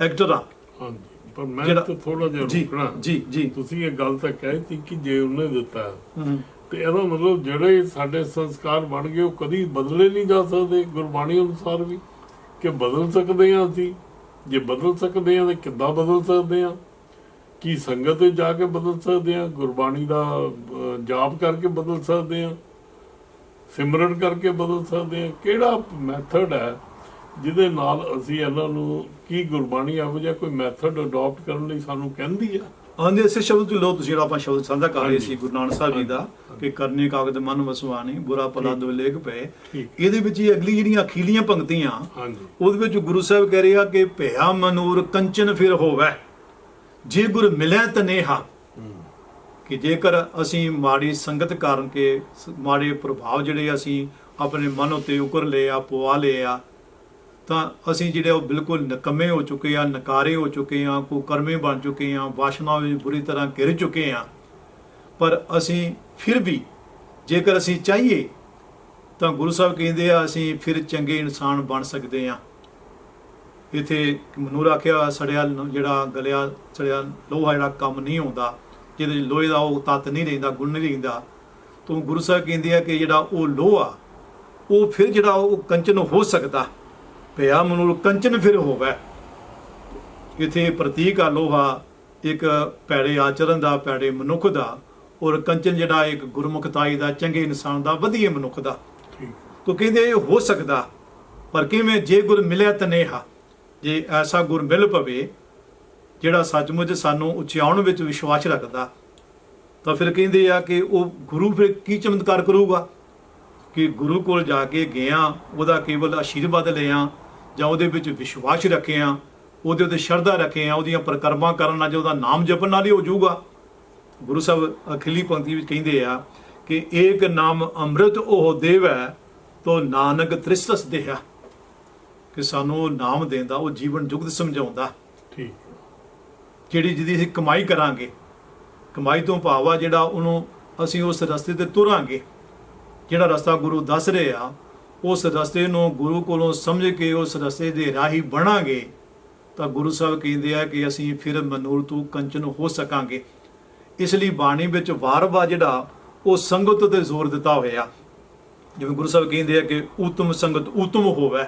S2: ਐਕਟਰ ਆ
S1: ਹਾਂਜੀ ਪਰ ਮੈਂ
S2: ਜਿਹੜਾ-
S1: ਤਾਂ ਥੋੜਾ ਜਿਹਾ
S2: ਜੀ
S1: ਰੁਕਣਾ।
S2: ਜੀ ਜੀ।
S1: ਤੁਸੀਂ ਇਹ ਗੱਲ ਤਾਂ ਕਹਿਤੀ ਕਿ ਜੇ ਉਹਨੇ ਦਿੱਤਾ
S2: ਹਮ,
S1: ਤੇ ਇਹਦਾ ਮਤਲਬ ਜਿਹੜੇ ਸਾਡੇ ਸੰਸਕਾਰ ਬਣ ਗਏ ਉਹ ਕਦੀ ਬਦਲੇ ਨਹੀਂ ਜਾ ਸਕਦੇ ਗੁਰਬਾਣੀ ਅਨੁਸਾਰ ਵੀ। ਕਿ ਬਦਲ ਸਕਦੇ ਹਾਂ ਅਸੀਂ? ਜੇ ਬਦਲ ਸਕਦੇ ਹਾਂ ਤਾਂ ਕਿੱਦਾਂ ਬਦਲ ਸਕਦੇ ਹਾਂ? ਕੀ ਸੰਗਤ ਵਿੱਚ ਜਾ ਕੇ ਬਦਲ ਸਕਦੇ ਹਾਂ? ਗੁਰਬਾਣੀ ਦਾ ਅਹ, ਜਾਪ ਕਰਕੇ ਬਦਲ ਸਕਦੇ ਹਾਂ? ਸਿਮਰਨ ਕਰਕੇ ਬਦਲ ਸਕਦੇ ਹਾਂ। ਕਿਹੜਾ ਮੈਥਡ ਹੈ ਜਿਹਦੇ ਨਾਲ ਅਸੀਂ ਇਹਨਾਂ ਨੂੰ ਕੀ ਗੁਰਬਾਣੀ ਇਹੋ ਜਿਹਾ ਕੋਈ ਮੈਥਡ ਅਡਾਪਟ ਕਰਨ ਲਈ ਸਾਨੂੰ ਕਹਿੰਦੀ ਆ?
S2: ਆਂਦੇ ਇਸੇ ਸ਼ਬਦ ਤੋਂ ਲੋ ਤੁਸੀਂ ਜਿਹੜਾ ਆਪਾਂ ਸ਼ਬਦ ਸਾਂਝਾ ਕਰ ਰਹੇ। ਸੀ ਗੁਰੂ ਨਾਨਕ ਸਾਹਿਬ ਜੀ ਦਾ ਕਿ ਕਰਨੇ ਕਾਗਦ ਮਨ ਵਸਵਾਣੀ ਬੁਰਾ ਭਲਾ ਦੁਲੇਖ ਪਏ ਇਹਦੇ ਵਿੱਚ ਹੀ ਅਗਲੀ ਜਿਹੜੀਆਂ ਅਖੀਲੀਆਂ ਪੰਕਤੀਆਂ ਉਹਦੇ ਵਿੱਚ ਗੁਰੂ ਸਾਹਿਬ ਕਹਿ ਰਿਹਾ ਕਿ ਭਇਆ ਮਨੂਰ ਕੰਚਨ ਫਿਰ ਹੋਵੇ। ਜੇ ਗੁਰ ਮਿਲੈ ਤਨੇਹਾ ਕਿ ਜੇਕਰ ਅਸੀਂ ਮਾੜੀ ਸੰਗਤ ਕਾਰਨ ਕੇ ਸ- ਮਾੜੇ ਪ੍ਰਭਾਵ ਜਿਹੜੇ ਅਸੀਂ ਆਪਣੇ ਮਨ ਉਤੇ ਉਕਰ ਲਏ ਆ, ਪਵਾ ਲਏ ਆ, ਤਾਂ ਅਸੀਂ ਜਿਹੜੇ ਉਹ ਬਿਲਕੁਲ ਨਕਮੇ ਹੋ ਚੁੱਕੇ ਆ, ਨਕਾਰੇ ਹੋ ਚੁੱਕੇ ਆ ਕੋ ਕਰਮੇ ਬਣ ਚੁੱਕੇ ਆ, ਵਾਸ਼ਨਾ ਵਿੱਚ ਬੁਰੀ ਤਰ੍ਹਾਂ ਘਿਰ ਚੁੱਕੇ ਆ, ਪਰ ਅਸੀਂ ਫਿਰ ਵੀ ਜੇਕਰ ਅਸੀਂ ਚਾਹੀਏ, ਤਾਂ ਗੁਰੂ ਸਾਹਿਬ ਕਹਿੰਦੇ ਆ, ਅਸੀਂ ਫਿਰ ਚੰਗੇ ਇਨਸਾਨ ਬਣ ਸਕਦੇ ਆ। ਇਥੇ ਮਨੂਰ ਆਖਿਆ, ਸੜਿਆ ਜਿਹੜਾ ਗਲਿਆ, ਸੜਿਆ ਲੋਹਾ ਜਿਹੜਾ ਕੰਮ ਨਹੀਂ ਆਉਂਦਾ ਜਿਹਦੇ 'ਚ ਲੋਹੇ ਦਾ ਉਹ ਤੱਤ ਨਹੀਂ ਰਹਿੰਦਾ ਗੁਣ ਨਹੀਂ ਰਹਿੰਦਾ। ਤੋਂ ਗੁਰੂ ਸਾਹਿਬ ਕਹਿੰਦੇ ਆ ਕਿ ਜਿਹੜਾ ਉਹ ਲੋਹਾ ਉਹ ਫਿਰ ਜਿਹੜਾ ਉਹ ਕੰਚਨ ਹੋ ਸਕਦਾ। ਪਿਆ ਮਨੂਰ ਕੰਚਨ ਫਿਰ ਹੋਵੇ। ਇਥੇ ਪ੍ਰਤੀਕ ਆ ਲੋਹਾ ਇੱਕ ਪੈੜੇ ਆਚਰਨ ਦਾ ਪੈੜੇ ਮਨੁੱਖ ਦਾ ਔਰ ਕੰਚਨ ਜਿਹੜਾ ਇੱਕ ਗੁਰਮੁਖਤਾਈ ਦਾ ਚੰਗੇ ਇਨਸਾਨ ਦਾ ਵਧੀਆ ਮਨੁੱਖ ਦਾ।
S1: ਠੀਕ।
S2: ਤੋ ਕਹਿੰਦੇ ਇਹ ਹੋ ਸਕਦਾ ਪਰ ਕਿਵੇਂ? ਜੇ ਗੁਰ ਮਿਲਿਆ ਤਨੇਹਾ ਜੇ ਐਸਾ ਗੁਰ ਮਿਲ ਪਵੇ ਜਿਹੜਾ ਸੱਚਮੁੱਚ ਸਾਨੂੰ ਉਚਿਆਉਣ ਵਿੱਚ ਵਿਸ਼ਵਾਸ ਰੱਖਦਾ, ਤਾਂ ਫਿਰ ਕਹਿੰਦੇ ਆ ਕਿ ਉਹ ਗੁਰੂ ਫਿਰ ਕੀ ਚਮਤਕਾਰ ਕਰੂਗਾ? ਕਿ ਗੁਰੂ ਕੋਲ ਜਾ ਕੇ ਗਿਆ, ਉਹਦਾ ਕੇਵਲ ਆਸ਼ੀਰਵਾਦ ਲਿਆ, ਜਾਂ ਉਹਦੇ ਵਿੱਚ ਵਿਸ਼ਵਾਸ ਰੱਖਿਆ, ਉਹਦੇ ਉੱਤੇ ਸ਼ਰਧਾ ਰੱਖਿਆ, ਉਹਦੀਆਂ ਪ੍ਰਕਰਮਾਂ ਕਰਨ ਨਾਲ ਜੇ ਉਹਦਾ ਨਾਮ ਜਪਣ ਨਾਲ ਹੀ ਹੋ ਜਾਊਗਾ। ਗੁਰੂ ਸਾਹਿਬ ਅਖਿਲੀ ਪੰਕਤੀ ਵਿੱਚ ਕਹਿੰਦੇ ਆ ਕਿ ਏਕ ਨਾਮ ਅੰਮ੍ਰਿਤ ਉਹ ਦੇਵੈ, ਤੋ ਨਾਨਕ ਤ੍ਰਿਸ਼ਤਸ ਦੇਹਾ। ਕਿ ਸਾਨੂੰ ਉਹ ਨਾਮ ਦੇਂਦਾ ਉਹ ਜੀਵਨ ਜੁਗਤ ਸਮਝਾਉਂਦਾ।
S1: ਠੀਕ।
S2: ਜਿਹੜੀ ਜਿਹਦੀ ਅਸੀਂ ਕਮਾਈ ਕਰਾਂਗੇ। ਕਮਾਈ ਤੋਂ ਭਾਵ ਆ ਜਿਹੜਾ ਉਹਨੂੰ ਅਸੀਂ ਉਸ ਰਸਤੇ ਤੇ ਤੁਰਾਂਗੇ। ਜਿਹੜਾ ਰਸਤਾ ਗੁਰੂ ਦੱਸ ਰਹੇ ਆ, ਉਸ ਰਸਤੇ ਨੂੰ ਗੁਰੂ ਕੋਲੋਂ ਸਮਝ ਕੇ ਉਸ ਰਸਤੇ ਦੇ ਰਾਹੀ ਬਣਾਂਗੇ। ਤਾਂ ਗੁਰੂ ਸਾਹਿਬ ਕਹਿੰਦੇ ਆ ਕਿ ਅਸੀਂ ਫਿਰ ਮਨੂਰ ਤੋਂ ਕੰਚਨ ਹੋ ਸਕਾਂਗੇ। ਇਸ ਲਈ ਬਾਣੀ ਵਿੱਚ ਵਾਰ-ਵਾਰ ਜਿਹੜਾ, ਉਹ ਸੰਗਤ ਤੇ ਜ਼ੋਰ ਦਿੱਤਾ ਹੋਇਆ। ਜਿਵੇਂ ਗੁਰੂ ਸਾਹਿਬ ਕਹਿੰਦੇ ਆ ਕਿ ਉਤਮ ਸੰਗਤ ਉਤਮ ਹੋਵੇ,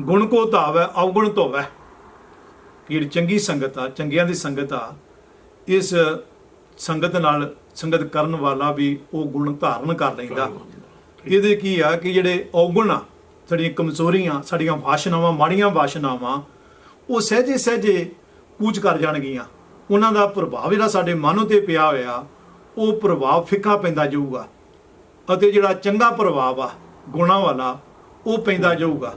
S2: ਗੁਣ ਕੋ ਧਾਵੈ, ਅਵਗੁਣ ਧੋਵੈ। ਕਿ ਜਿਹੜੀ ਚੰਗੀ ਸੰਗਤ ਆ, ਚੰਗਿਆਂ ਦੀ ਸੰਗਤ ਆ, ਇਸ ਸੰਗਤ ਨਾਲ ਸੰਗਤ ਕਰਨ ਵਾਲਾ ਵੀ ਉਹ ਗੁਣ ਧਾਰਨ ਕਰ ਲੈਂਦਾ। ਇਹਦੇ ਕੀ ਆ ਕਿ ਜਿਹੜੇ ਔਗੁਣ ਆ, ਸਾਡੀਆਂ ਕਮਜ਼ੋਰੀਆਂ, ਸਾਡੀਆਂ ਵਾਸ਼ਨਾਵਾਂ, ਮਾੜੀਆਂ ਵਾਸ਼ਨਾਵਾਂ, ਉਹ ਸਹਜੇ ਸਹਜੇ ਕੂਚ ਕਰ ਜਾਣਗੀਆਂ। ਉਹਨਾਂ ਦਾ ਪ੍ਰਭਾਵ ਜਿਹੜਾ ਸਾਡੇ ਮਨ ਉਤੇ ਪਿਆ ਹੋਇਆ, ਉਹ ਪ੍ਰਭਾਵ ਫਿੱਕਾ ਪੈਂਦਾ ਜਾਊਗਾ। ਅਤੇ ਜਿਹੜਾ ਚੰਗਾ ਪ੍ਰਭਾਵ ਆ, ਗੁਣਾ ਵਾਲਾ, ਉਹ ਪੈਂਦਾ ਜਾਊਗਾ।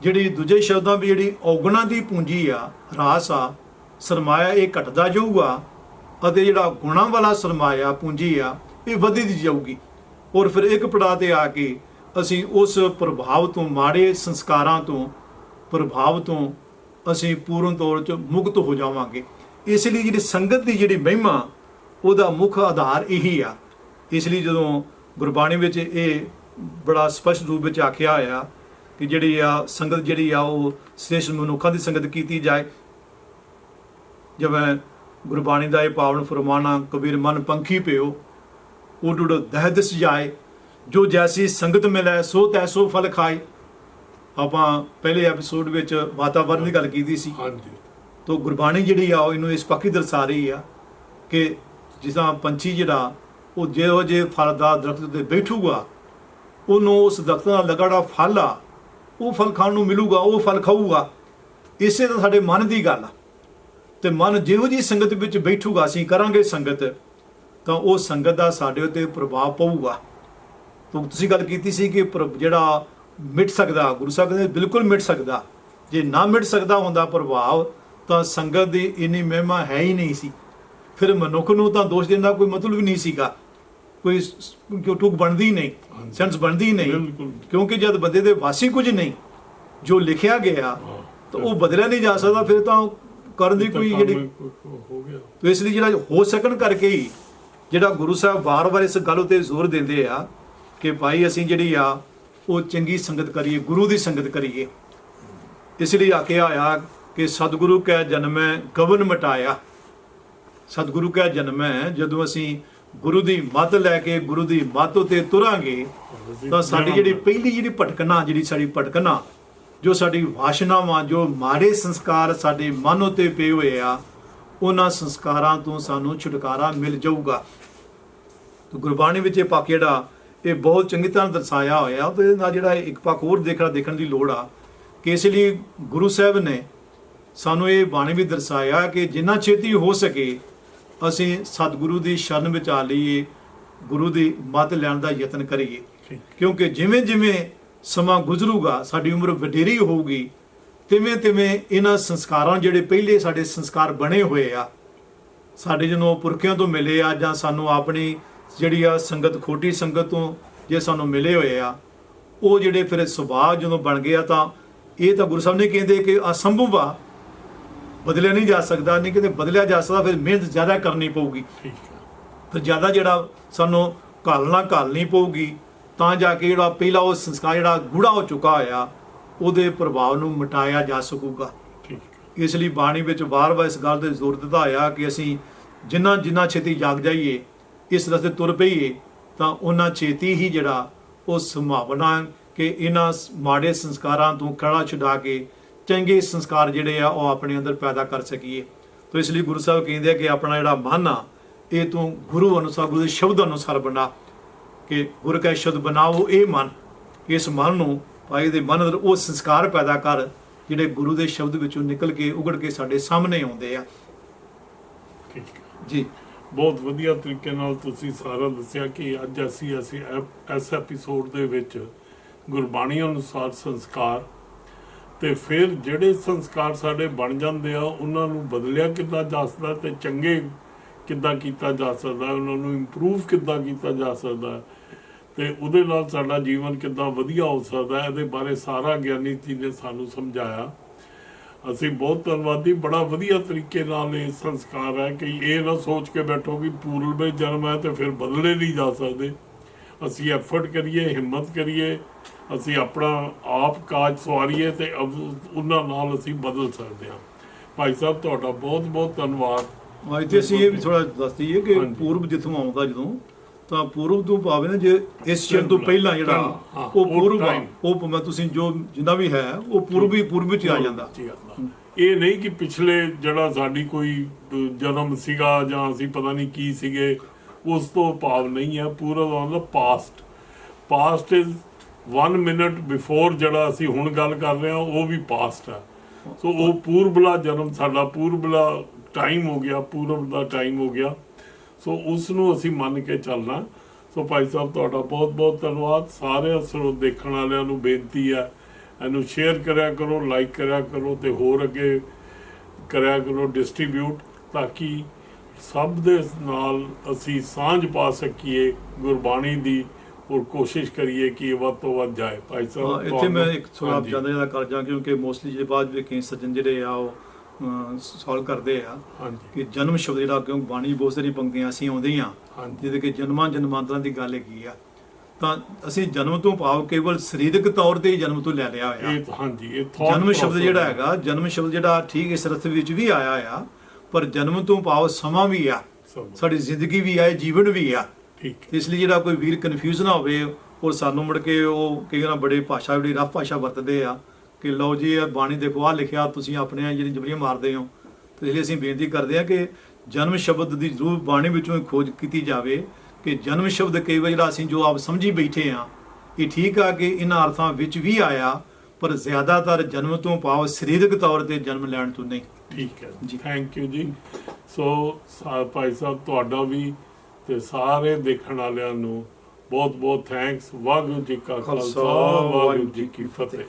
S2: ਜਿਹੜੀ ਦੂਜੇ ਸ਼ਬਦਾਂ ਵੀ ਜਿਹੜੀ ਔਗੁਣਾਂ ਦੀ ਪੂੰਜੀ ਆ, ਰਾਸ ਆ, ਸਰਮਾਇਆ ਇਹ ਘਟਦਾ ਜਾਊਗਾ ਅਤੇ ਜਿਹੜਾ ਗੁਣਾਂ ਵਾਲਾ ਸਰਮਾਇਆ ਪੂੰਜੀ ਆ, ਇਹ ਵਧਦੀ ਜਾਊਗੀ। ਔਰ ਫਿਰ ਇੱਕ ਪੜਾਅ ਤੇ ਆ ਕੇ ਅਸੀਂ ਉਸ ਪ੍ਰਭਾਵ ਤੋਂ, ਮਾੜੇ ਸੰਸਕਾਰਾਂ ਤੋਂ, ਪ੍ਰਭਾਵ ਤੋਂ ਅਸੀਂ ਪੂਰਨ ਤੌਰ 'ਚ ਮੁਕਤ ਹੋ ਜਾਵਾਂਗੇ। ਇਸ ਲਈ ਜਿਹੜੀ ਸੰਗਤ ਦੀ ਜਿਹੜੀ ਮਹਿਮਾ, ਉਹਦਾ ਮੁੱਖ ਆਧਾਰ ਇਹੀ ਆ। ਇਸ ਲਈ ਜਦੋਂ ਗੁਰਬਾਣੀ ਵਿੱਚ ਇਹ ਬੜਾ ਸਪਸ਼ਟ ਰੂਪ ਵਿੱਚ ਆਖਿਆ ਹੋਇਆ ਕਿ ਜਿਹੜੀ ਆ ਸੰਗਤ ਜਿਹੜੀ ਆ ਉਹ ਸ੍ਰੇਸ਼ਟ ਮਨੁੱਖਾਂ ਦੀ ਸੰਗਤ ਕੀਤੀ ਜਾਏ। ਜਿਵੇਂ ਗੁਰਬਾਣੀ ਦਾ ਇਹ ਪਾਵਨ ਫਰਮਾਨਾ ਕਬੀਰ ਮਨ ਪੰਖੀ ਪਿਓ ਉਡ ਦਹਿ ਦਿਸ ਜਾਏ। ਜੋ ਜੈਸੀ ਸੰਗਤ ਮਿਲੈ ਸੋ ਤੈਸੋ ਫਲ ਖਾਏ। ਆਪਾਂ ਪਹਿਲੇ ਐਪੀਸੋਡ ਵਿੱਚ ਵਾਤਾਵਰਣ ਦੀ ਗੱਲ ਕੀਤੀ ਸੀ।
S1: ਹਾਂਜੀ।
S2: ਤੋ ਗੁਰਬਾਣੀ ਜਿਹੜੀ ਆ ਉਹ ਇਹਨੂੰ ਇਸ ਪੱਕੀ ਦਰਸਾ ਰਹੀ ਆ ਕਿ ਜਿਸਾਂ ਪੰਛੀ ਜਿਹੜਾ ਉਹ ਜਿਹੋ ਜੇ ਫਲ ਦਾ ਦਰਖਤ ਤੇ ਬੈਠੂਗਾ ਉਹਨੂੰ ਉਸ ਦਰਖਤ ਦਾ ਲਗੜਾ ਫਲ ਆ ਉਹ ਫਲ ਖਾਣ ਨੂੰ ਮਿਲੂਗਾ, ਉਹ ਫਲ ਖਾਊਗਾ। ਇਸੇ ਤਾਂ ਸਾਡੇ ਮਨ ਦੀ ਗੱਲ ਆ। ਤੇ ਮਨ ਜਿਹੋ ਜੀ ਸੰਗਤ ਵਿੱਚ ਬੈਠੂਗਾ, ਅਸੀਂ ਕਰਾਂਗੇ ਸੰਗਤ, ਤਾਂ ਉਹ ਸੰਗਤ ਦਾ ਸਾਡੇ ਉੱਤੇ ਪ੍ਰਭਾਵ ਪਊਗਾ। ਤਾਂ ਤੁਸੀਂ ਗੱਲ ਕੀਤੀ ਸੀ ਕਿ ਪ੍ਰ- ਜਿਹੜਾ ਮਿਟ ਸਕਦਾ, ਗੁਰੂ ਸਾਹਿਬ ਕਹਿੰਦੇ ਬਿਲਕੁਲ ਮਿਟ ਸਕਦਾ। ਜੇ ਨਾ ਮਿਟ ਸਕਦਾ ਹੁੰਦਾ ਪ੍ਰਭਾਵ, ਤਾਂ ਸੰਗਤ ਦੀ ਇੰਨੀ ਮਹਿਮਾ ਹੈ ਹੀ ਨਹੀਂ ਸੀ। ਫਿਰ ਮਨੁੱਖ ਨੂੰ ਤਾਂ ਦੋਸ਼ ਦੇਣ ਦਾ ਕੋਈ ਮਤਲਬ ਵੀ ਨਹੀਂ ਸੀਗਾ। ਕੋਈ ਟੁਕ ਬਣਦੀ ਨਹੀਂ। ਸੈਂਸ ਬਣਦੀ ਨਹੀਂ। ਕਿਉਂਕਿ ਜਦ ਬੰਦੇ ਦੇ ਵਾਸੀ ਕੁਝ ਨਹੀਂ ਜੋ ਲਿਖਿਆ ਗਿਆ ਤਾਂ ਉਹ ਬਦਲਿਆ ਨਹੀਂ ਜਾ ਸਕਦਾ ਫਿਰ ਤਾਂ ਕਰਨ ਦੀ ਕੋਈ ਜਿਹੜੀ
S1: ਕੋ- ਕੋ- ਹੋ ਗਿਆ।
S2: ਤੋ ਇਸ ਲਈ ਜਿਹੜਾ ਹੋ ਸਕਣ ਕਰਕੇ ਹੀ ਜਿਹੜਾ ਗੁਰੂ ਸਾਹਿਬ ਵਾਰ-ਵਾਰ ਇਸ ਗੱਲ ਉਤੇ ਜ਼ੋਰ ਦਿੰਦੇ ਆ ਕਿ ਭਾਈ ਅਸੀਂ ਜਿਹੜੀ ਆ ਉਹ ਚੰਗੀ ਸੰਗਤ ਕਰੀਏ ਗੁਰੂ ਦੀ ਸੰਗਤ ਕਰੀਏ। ਇਸ ਲਈ ਆ ਕਿ ਸਤਿਗੁਰੂ ਕੈ ਜਨਮੈ ਗਵਨ ਮਟਾਇਆ। ਸਤਿਗੁਰੂ ਕੈ ਜਨਮੈ ਜਦੋਂ ਅਸੀਂ ਗੁਰੂ ਦੀ ਮੱਤ ਲੈ ਕੇ ਗੁਰੂ ਦੀ ਮੱਤ ਉਤੇ ਤੁਰਾਂਗੇ ਤਾਂ ਸਾਡੀ ਜਿਹੜੀ ਪਹਿਲੀ ਜਿਹੜੀ ਭਟਕਣਾ ਜਿਹੜੀ ਸਾਡੀ ਭਟਕਣਾ ਜੋ ਸਾਡੀ ਵਾਸ਼ਨਾਵਾਂ ਜੋ ਮਾੜੇ ਸੰਸਕਾਰ ਸਾਡੇ ਮਨ ਉਤੇ ਪਏ ਹੋਏ ਆ ਉਹਨਾਂ ਸੰਸਕਾਰਾਂ ਤੋਂ ਸਾਨੂੰ ਛੁਟਕਾਰਾ ਮਿਲ ਜਾਊਗਾ। ਤੇ ਗੁਰਬਾਣੀ ਵਿੱਚ ਇਹ ਪੱਖ ਜਿਹੜਾ ਇਹ ਬਹੁਤ ਚੰਗੀ ਤਰ੍ਹਾਂ ਦਰਸਾਇਆ ਹੋਇਆ ਤੇ ਇਹਦੇ ਨਾਲ ਜਿਹੜਾ ਇੱਕ ਪੱਖ ਹੋਰ ਦੇਖਣਾ ਦੇਖਣ ਦੀ ਲੋੜ ਆ ਕਿ ਇਸ ਲਈ ਗੁਰੂ ਸਾਹਿਬ ਨੇ ਸਾਨੂੰ ਇਹ ਬਾਣੀ ਵੀ ਦਰਸਾਇਆ ਕਿ ਜਿੰਨਾ ਛੇਤੀ ਹੋ ਸਕੇ ਅਸੀਂ ਸਤਿਗੁਰੂ ਦੀ ਸ਼ਰਨ ਵਿੱਚ ਆ ਲਈਏ ਗੁਰੂ ਦੀ ਮੱਤ ਲੈਣ ਦਾ ਯਤਨ ਕਰੀਏ। ਕਿਉਂਕਿ ਜਿਵੇਂ ਜਿਵੇਂ ਸਮਾਂ ਗੁਜ਼ਰੂਗਾ ਸਾਡੀ ਉਮਰ ਵਡੇਰੀ ਹੋਊਗੀ ਤਿਵੇਂ ਤਿਵੇਂ ਇਹਨਾਂ ਸੰਸਕਾਰਾਂ ਜਿਹੜੇ ਪਹਿਲੇ ਸਾਡੇ ਸੰਸਕਾਰ ਬਣੇ ਹੋਏ ਆ ਸਾਡੇ ਜਿਹਨੂੰ ਪੁਰਖਿਆਂ ਤੋਂ ਮਿਲੇ ਆ ਜਾਂ ਸਾਨੂੰ ਆਪਣੀ ਜਿਹੜੀ ਆ ਸੰਗਤ ਖੋਟੀ ਸੰਗਤ ਤੋਂ ਜੇ ਸਾਨੂੰ ਮਿਲੇ ਹੋਏ ਆ ਉਹ ਜਿਹੜੇ ਫਿਰ ਸੁਭਾਅ ਜਦੋਂ ਬਣ ਗਏ ਆ ਤਾਂ ਇਹ ਤਾਂ ਗੁਰੂ ਸਾਹਿਬ ਨੇ ਕਹਿੰਦੇ ਕਿ ਅਸੰਭਵ ਆ। ਬਦਲਿਆ ਨਹੀਂ ਜਾ ਸਕਦਾ ਨਹੀਂ ਕਿਤੇ ਬਦਲਿਆ ਜਾ ਸਕਦਾ ਫਿਰ ਮਿਹਨਤ ਜ਼ਿਆਦਾ ਕਰਨੀ ਪਊਗੀ। ਤੇ ਜ਼ਿਆਦਾ ਜਿਹੜਾ ਸਾਨੂੰ ਘਾਲਣਾ ਘਾਲਣੀ ਪਊਗੀ ਤਾਂ ਜਾ ਕੇ ਜਿਹੜਾ ਪਹਿਲਾ ਉਹ ਸੰਸਕਾਰ ਜਿਹੜਾ ਗੂੜਾ ਹੋ ਚੁੱਕਾ ਹੋਇਆ ਉਹਦੇ ਪ੍ਰਭਾਵ ਨੂੰ ਮਿਟਾਇਆ ਜਾ ਸਕੂਗਾ। ਇਸ ਲਈ ਬਾਣੀ ਵਿੱਚ ਵਾਰ-ਵਾਰ ਇਸ ਗੱਲ ਤੇ ਜ਼ੋਰ ਦਿੱਤਾ ਹੋਇਆ ਕਿ ਅਸੀਂ ਜਿੰਨਾ ਜਿੰਨਾ ਛੇਤੀ ਜਾਗ ਜਾਈਏ ਇਸ ਰਸਤੇ ਤੁਰ ਪਈਏ ਤਾਂ ਉਹਨਾਂ ਛੇਤੀ ਹੀ ਜਿਹੜਾ ਉਹ ਸੰਭਾਵਨਾ ਕਿ ਇਹਨਾਂ ਮਾੜੇ ਸੰਸਕਾਰਾਂ ਤੋਂ ਖੜਾ ਛੁਡਾ ਕੇ ਚੰਗੇ ਸੰਸਕਾਰ ਜਿਹੜੇ ਆ ਉਹ ਆਪਣੇ ਅੰਦਰ ਪੈਦਾ ਕਰ ਸਕੀਏ। ਤਾਂ ਇਸ ਲਈ ਗੁਰੂ ਸਾਹਿਬ ਕਹਿੰਦੇ ਆ ਕਿ ਆਪਣਾ ਜਿਹੜਾ ਮਨ ਆ ਇਹ ਤੂੰ ਗੁਰੂ ਅਨੁਸਾਰ ਗੁਰੂ ਦੇ ਸ਼ਬਦ ਅਨੁਸਾਰ ਬਣਾ। ਕਿ ਗੁਰ ਕਾ ਸ਼ਬਦ ਬਣਾਓ ਇਹ ਮਨ। ਇਸ ਮਨ ਨੂੰ ਭਾਈ ਦੇ ਮਨ ਅੰਦਰ ਉਹ ਸੰਸਕਾਰ ਪੈਦਾ ਕਰ ਜਿਹੜੇ ਗੁਰੂ ਦੇ ਸ਼ਬਦ ਵਿੱਚੋਂ ਨਿਕਲ ਕੇ ਉਗੜ ਕੇ ਸਾਡੇ ਸਾਹਮਣੇ ਆਉਂਦੇ ਆ। ਜੀ।
S1: ਬਹੁਤ ਵਧੀਆ ਤਰੀਕੇ ਨਾਲ ਤੁਸੀਂ ਸਾਰਾ ਦੱਸਿਆ ਕਿ ਅੱਜ ਅਸੀਂ ਅਸੀਂ ਇਸ ਐਪੀਸੋਡ ਦੇ ਵਿੱਚ ਗੁਰਬਾਣੀ ਅਨੁਸਾਰ ਸੰਸਕਾਰ ਤੇ ਫਿਰ ਜਿਹੜੇ ਸੰਸਕਾਰ ਸਾਡੇ ਬਣ ਜਾਂਦੇ ਆ, ਉਹਨਾਂ ਨੂੰ ਬਦਲਿਆ ਕਿੱਦਾਂ ਜਾ ਸਕਦਾ ਤੇ ਚੰਗੇ ਕਿੱਦਾਂ ਕੀਤਾ ਜਾ ਸਕਦਾ, ਉਹਨਾਂ ਨੂੰ ਇੰਪਰੂਵ ਕਿੱਦਾਂ ਕੀਤਾ ਜਾ ਸਕਦਾ। ਤੇ ਉਹਦੇ ਨਾਲ ਸਾਡਾ ਜੀਵਨ ਕਿੱਦਾਂ ਵਧੀਆ ਹੋ ਸਕਦਾ, ਇਹਦੇ ਬਾਰੇ ਸਾਰਾ ਗਿਆਨੀ ਜੀ ਨੇ ਸਾਨੂੰ ਸਮਝਾਇਆ। ਅਸੀਂ ਬਹੁਤ ਧੰਨਵਾਦੀ, ਬੜਾ ਵਧੀਆ ਤਰੀਕੇ ਨਾਲ ਇਹ ਸੰਸਕਾਰ ਹੈ ਕਿ ਇਹ ਨਾ ਸੋਚ ਕੇ ਬੈਠੋ ਕਿ ਪੂਰਬੇ ਜਨਮ ਹੈ ਤੇ ਫਿਰ ਬਦਲੇ ਨਹੀਂ ਜਾ ਸਕਦੇ। ਅਸੀਂ ਐਫਰਟ ਕਰੀਏ ਹਿੰਮਤ ਕਰੀਏ ਅਸੀਂ ਆਪਣਾ ਆਪ ਕਾਜ ਸਵਾਰੀਏ ਤੇ ਉਹਨਾਂ ਨਾਲ ਅਸੀਂ ਬਦਲ ਸਕਦੇ ਹਾਂ ਭਾਈ ਸਾਹਿਬ ਤੁਹਾਡਾ ਬਹੁਤ ਬਹੁਤ ਧੰਨਵਾਦ
S2: ਇੱਥੇ ਅਸੀਂ ਇਹ ਵੀ ਥੋੜਾ ਦੱਸ ਦਈਏ ਕਿ। ਪੂਰਬ ਜਿੱਥੋਂ ਆਉਂਦਾ ਜਦੋਂ ਤਾਂ ਪੂਰਬ ਤੋਂ ਭਾਵੇਂ ਨਾ ਜੇ ਇਸ ਚਿਰ ਤੋਂ ਪਹਿਲਾਂ ਜਿਹੜਾ ਉਹ ਪੂਰਬ। ਉਹ ਭਾਵੇਂ ਤੁਸੀਂ ਜੋ ਜਿੰਨਾ ਵੀ ਹੈ ਉਹ ਪੂਰਬ ਹੀ ਪੂਰਬ ਵਿੱਚ ਆ ਜਾਂਦਾ।
S1: ਇਹ ਨਹੀਂ ਕਿ ਪਿਛਲੇ ਜਿਹੜਾ ਸਾਡੀ ਕੋਈ ਜਨਮ ਸੀਗਾ ਜਾਂ ਅਸੀਂ ਪਤਾ ਨਹੀਂ ਕੀ ਸੀਗੇ ਉਸ ਤੋਂ ਭਾਵ ਨਹੀਂ ਹੈ, ਪੂਰਾ ਦਾ past past is 1 minute before ਜਿਹੜਾ ਅਸੀਂ ਹੁਣ ਗੱਲ ਕਰ ਰਹੇ ਹਾਂ, ਉਹ ਵੀ ਪਾਸਟ ਹੈ। ਸੋ ਉਹ ਪੂਰਬਲਾ ਜਨਮ, ਸਾਡਾ ਪੂਰਬਲਾ ਟਾਈਮ ਹੋ ਗਿਆ, ਪੂਰਬ ਦਾ ਟਾਈਮ ਹੋ ਗਿਆ। ਸੋ ਉਸ ਨੂੰ ਅਸੀਂ ਮੰਨ ਕੇ ਚੱਲਣਾ। ਸੋ ਭਾਈ ਸਾਹਿਬ, ਤੁਹਾਡਾ ਬਹੁਤ ਬਹੁਤ ਧੰਨਵਾਦ। ਸਾਰੇ ਅਸਰੋਂ ਦੇਖਣ ਵਾਲਿਆਂ ਨੂੰ ਬੇਨਤੀ ਹੈ, ਇਹਨੂੰ ਸ਼ੇਅਰ ਕਰਿਆ ਕਰੋ ਲਾਈਕ ਕਰਿਆ ਕਰੋ ਤੇ ਹੋਰ ਅੱਗੇ ਕਰਿਆ ਕਰੋ ਡਿਸਟ੍ਰੀਬਿਊਟ ਤਾਂ ਕਿ ਸਭ ਦੇ ਨਾਲ ਅਸੀਂ ਸਾਂਝ ਪਾ ਸਕੀਏ ਗੁਰਬਾਣੀ ਦੀ ਔਰ ਕੋਸ਼ਿਸ਼ ਕਰੀਏ ਕਿ ਇਹ ਵੱਧ ਤੋਂ ਵੱਧ ਜਾਏ। ਭਾਈ ਸਾਹਿਬ
S2: ਇੱਥੇ ਮੈਂ ਇੱਕ ਥੋੜਾ
S1: ਹਾਂਜੀ।
S2: ਜਾਂਦਾ ਜ਼ਿਆਦਾ ਕਰ ਜਾਂ ਕਿਉਂਕਿ ਮੋਸਟਲੀ ਜਿਹੜੇ ਬਾਅਦ ਵਿੱਚ ਕਈ ਸੱਜਣ ਜਿਹੜੇ ਆ ਉਹ ਸੋਲਵ ਕਰਦੇ ਆ ਕਿ ਜਨਮ ਸ਼ਬਦ ਜਿਹੜਾ ਕਿਉਂ ਬਾਣੀ ਬਹੁਤ ਸਾਰੀ ਪੰਕਤੀਆਂ ਅਸੀਂ ਆਉਂਦੇ ਆ ਜਿਹਦੇ ਕਿ ਜਨਮਾਂ ਜਨਮਾਂਤਰਾਂ ਦੀ ਗੱਲ ਹੈਗੀ ਆ। ਤਾਂ ਅਸੀਂ ਜਨਮ ਤੋਂ ਭਾਵ ਕੇਵਲ ਸਰੀਰਕ ਤੌਰ ਤੇ ਹੀ ਜਨਮ ਤੋਂ ਲੈ ਲਿਆ ਹੋਇਆ।
S1: ਇਹ ਹਾਂਜੀ ਇਹ
S2: ਜਨਮ ਸ਼ਬਦ ਜਿਹੜਾ। ਹੈਗਾ ਜਨਮ ਸ਼ਬਦ ਜਿਹੜਾ ਠੀਕ ਇਸ ਰਸਤੇ ਵਿੱਚ ਵੀ ਆਇਆ ਆ ਪਰ ਜਨਮ ਤੋਂ ਭਾਵ ਸਮਾਂ ਵੀ ਆ ਸਾਡੀ ਜ਼ਿੰਦਗੀ ਵੀ ਆ ਜੀਵਨ ਵੀ ਆ।
S1: ਠੀਕ
S2: ਇਸ ਲਈ ਜਿਹੜਾ ਕੋਈ ਵੀਰ ਕਨਫਿਊਜ਼ ਨਾ ਹੋਵੇ ਔਰ ਸਾਨੂੰ ਮੁੜ ਕੇ ਉਹ ਕਈ ਵਾਰ ਬੜੇ ਭਾਸ਼ਾ ਬੜੀ ਰਫ ਭਾਸ਼ਾ ਵਰਤਦੇ ਆ ਕਿ ਲਓ ਜੀ ਇਹ ਬਾਣੀ ਦੇਖੋ ਆ ਲਿਖਿਆ ਤੁਸੀਂ ਆਪਣੇ ਜਿਹੜੀ ਜਬਰੀਆਂ ਮਾਰਦੇ ਹੋ। ਤੇ ਇਸ ਲਈ ਅਸੀਂ ਬੇਨਤੀ ਕਰਦੇ ਆ ਕਿ ਜਨਮ ਸ਼ਬਦ ਦੀ ਜ਼ਰੂਰ ਬਾਣੀ ਵਿੱਚੋਂ ਖੋਜ ਕੀਤੀ ਜਾਵੇ ਕਿ ਜਨਮ ਸ਼ਬਦ ਕਈ ਵਾਰ ਜਿਹੜਾ ਅਸੀਂ ਜੋ ਆਪ ਸਮਝੀ ਬੈਠੇ ਆ ਇਹ ਠੀਕ ਆ ਕਿ ਇਹਨਾਂ ਅਰਥਾਂ ਵਿੱਚ ਵੀ ਆਇਆ ਪਰ ਜ਼ਿਆਦਾਤਰ ਜਨਮ ਤੋਂ ਭਾਵ ਸਰੀਰਕ ਤੌਰ ਤੇ ਜਨਮ ਲੈਣ ਤੋਂ ਨਹੀਂ।
S1: ਠੀਕ ਹੈ।
S2: ਜੀ।
S1: ਥੈਂਕ ਯੂ ਜੀ। ਸੋ ਸਾ- ਭਾਈ ਸਾਹਿਬ ਤੁਹਾਡਾ ਵੀ ਤੇ ਸਾਰੇ ਦੇਖਣ ਵਾਲਿਆਂ ਨੂੰ ਬਹੁਤ ਬਹੁਤ ਥੈਂਕਸ ਵਾਹਿਗੁਰੂ ਜੀ ਕਾ ਖਾਲਸਾ ਵਾਹਿਗੁਰੂ ਜੀ ਕੀ ਫਤਿਹ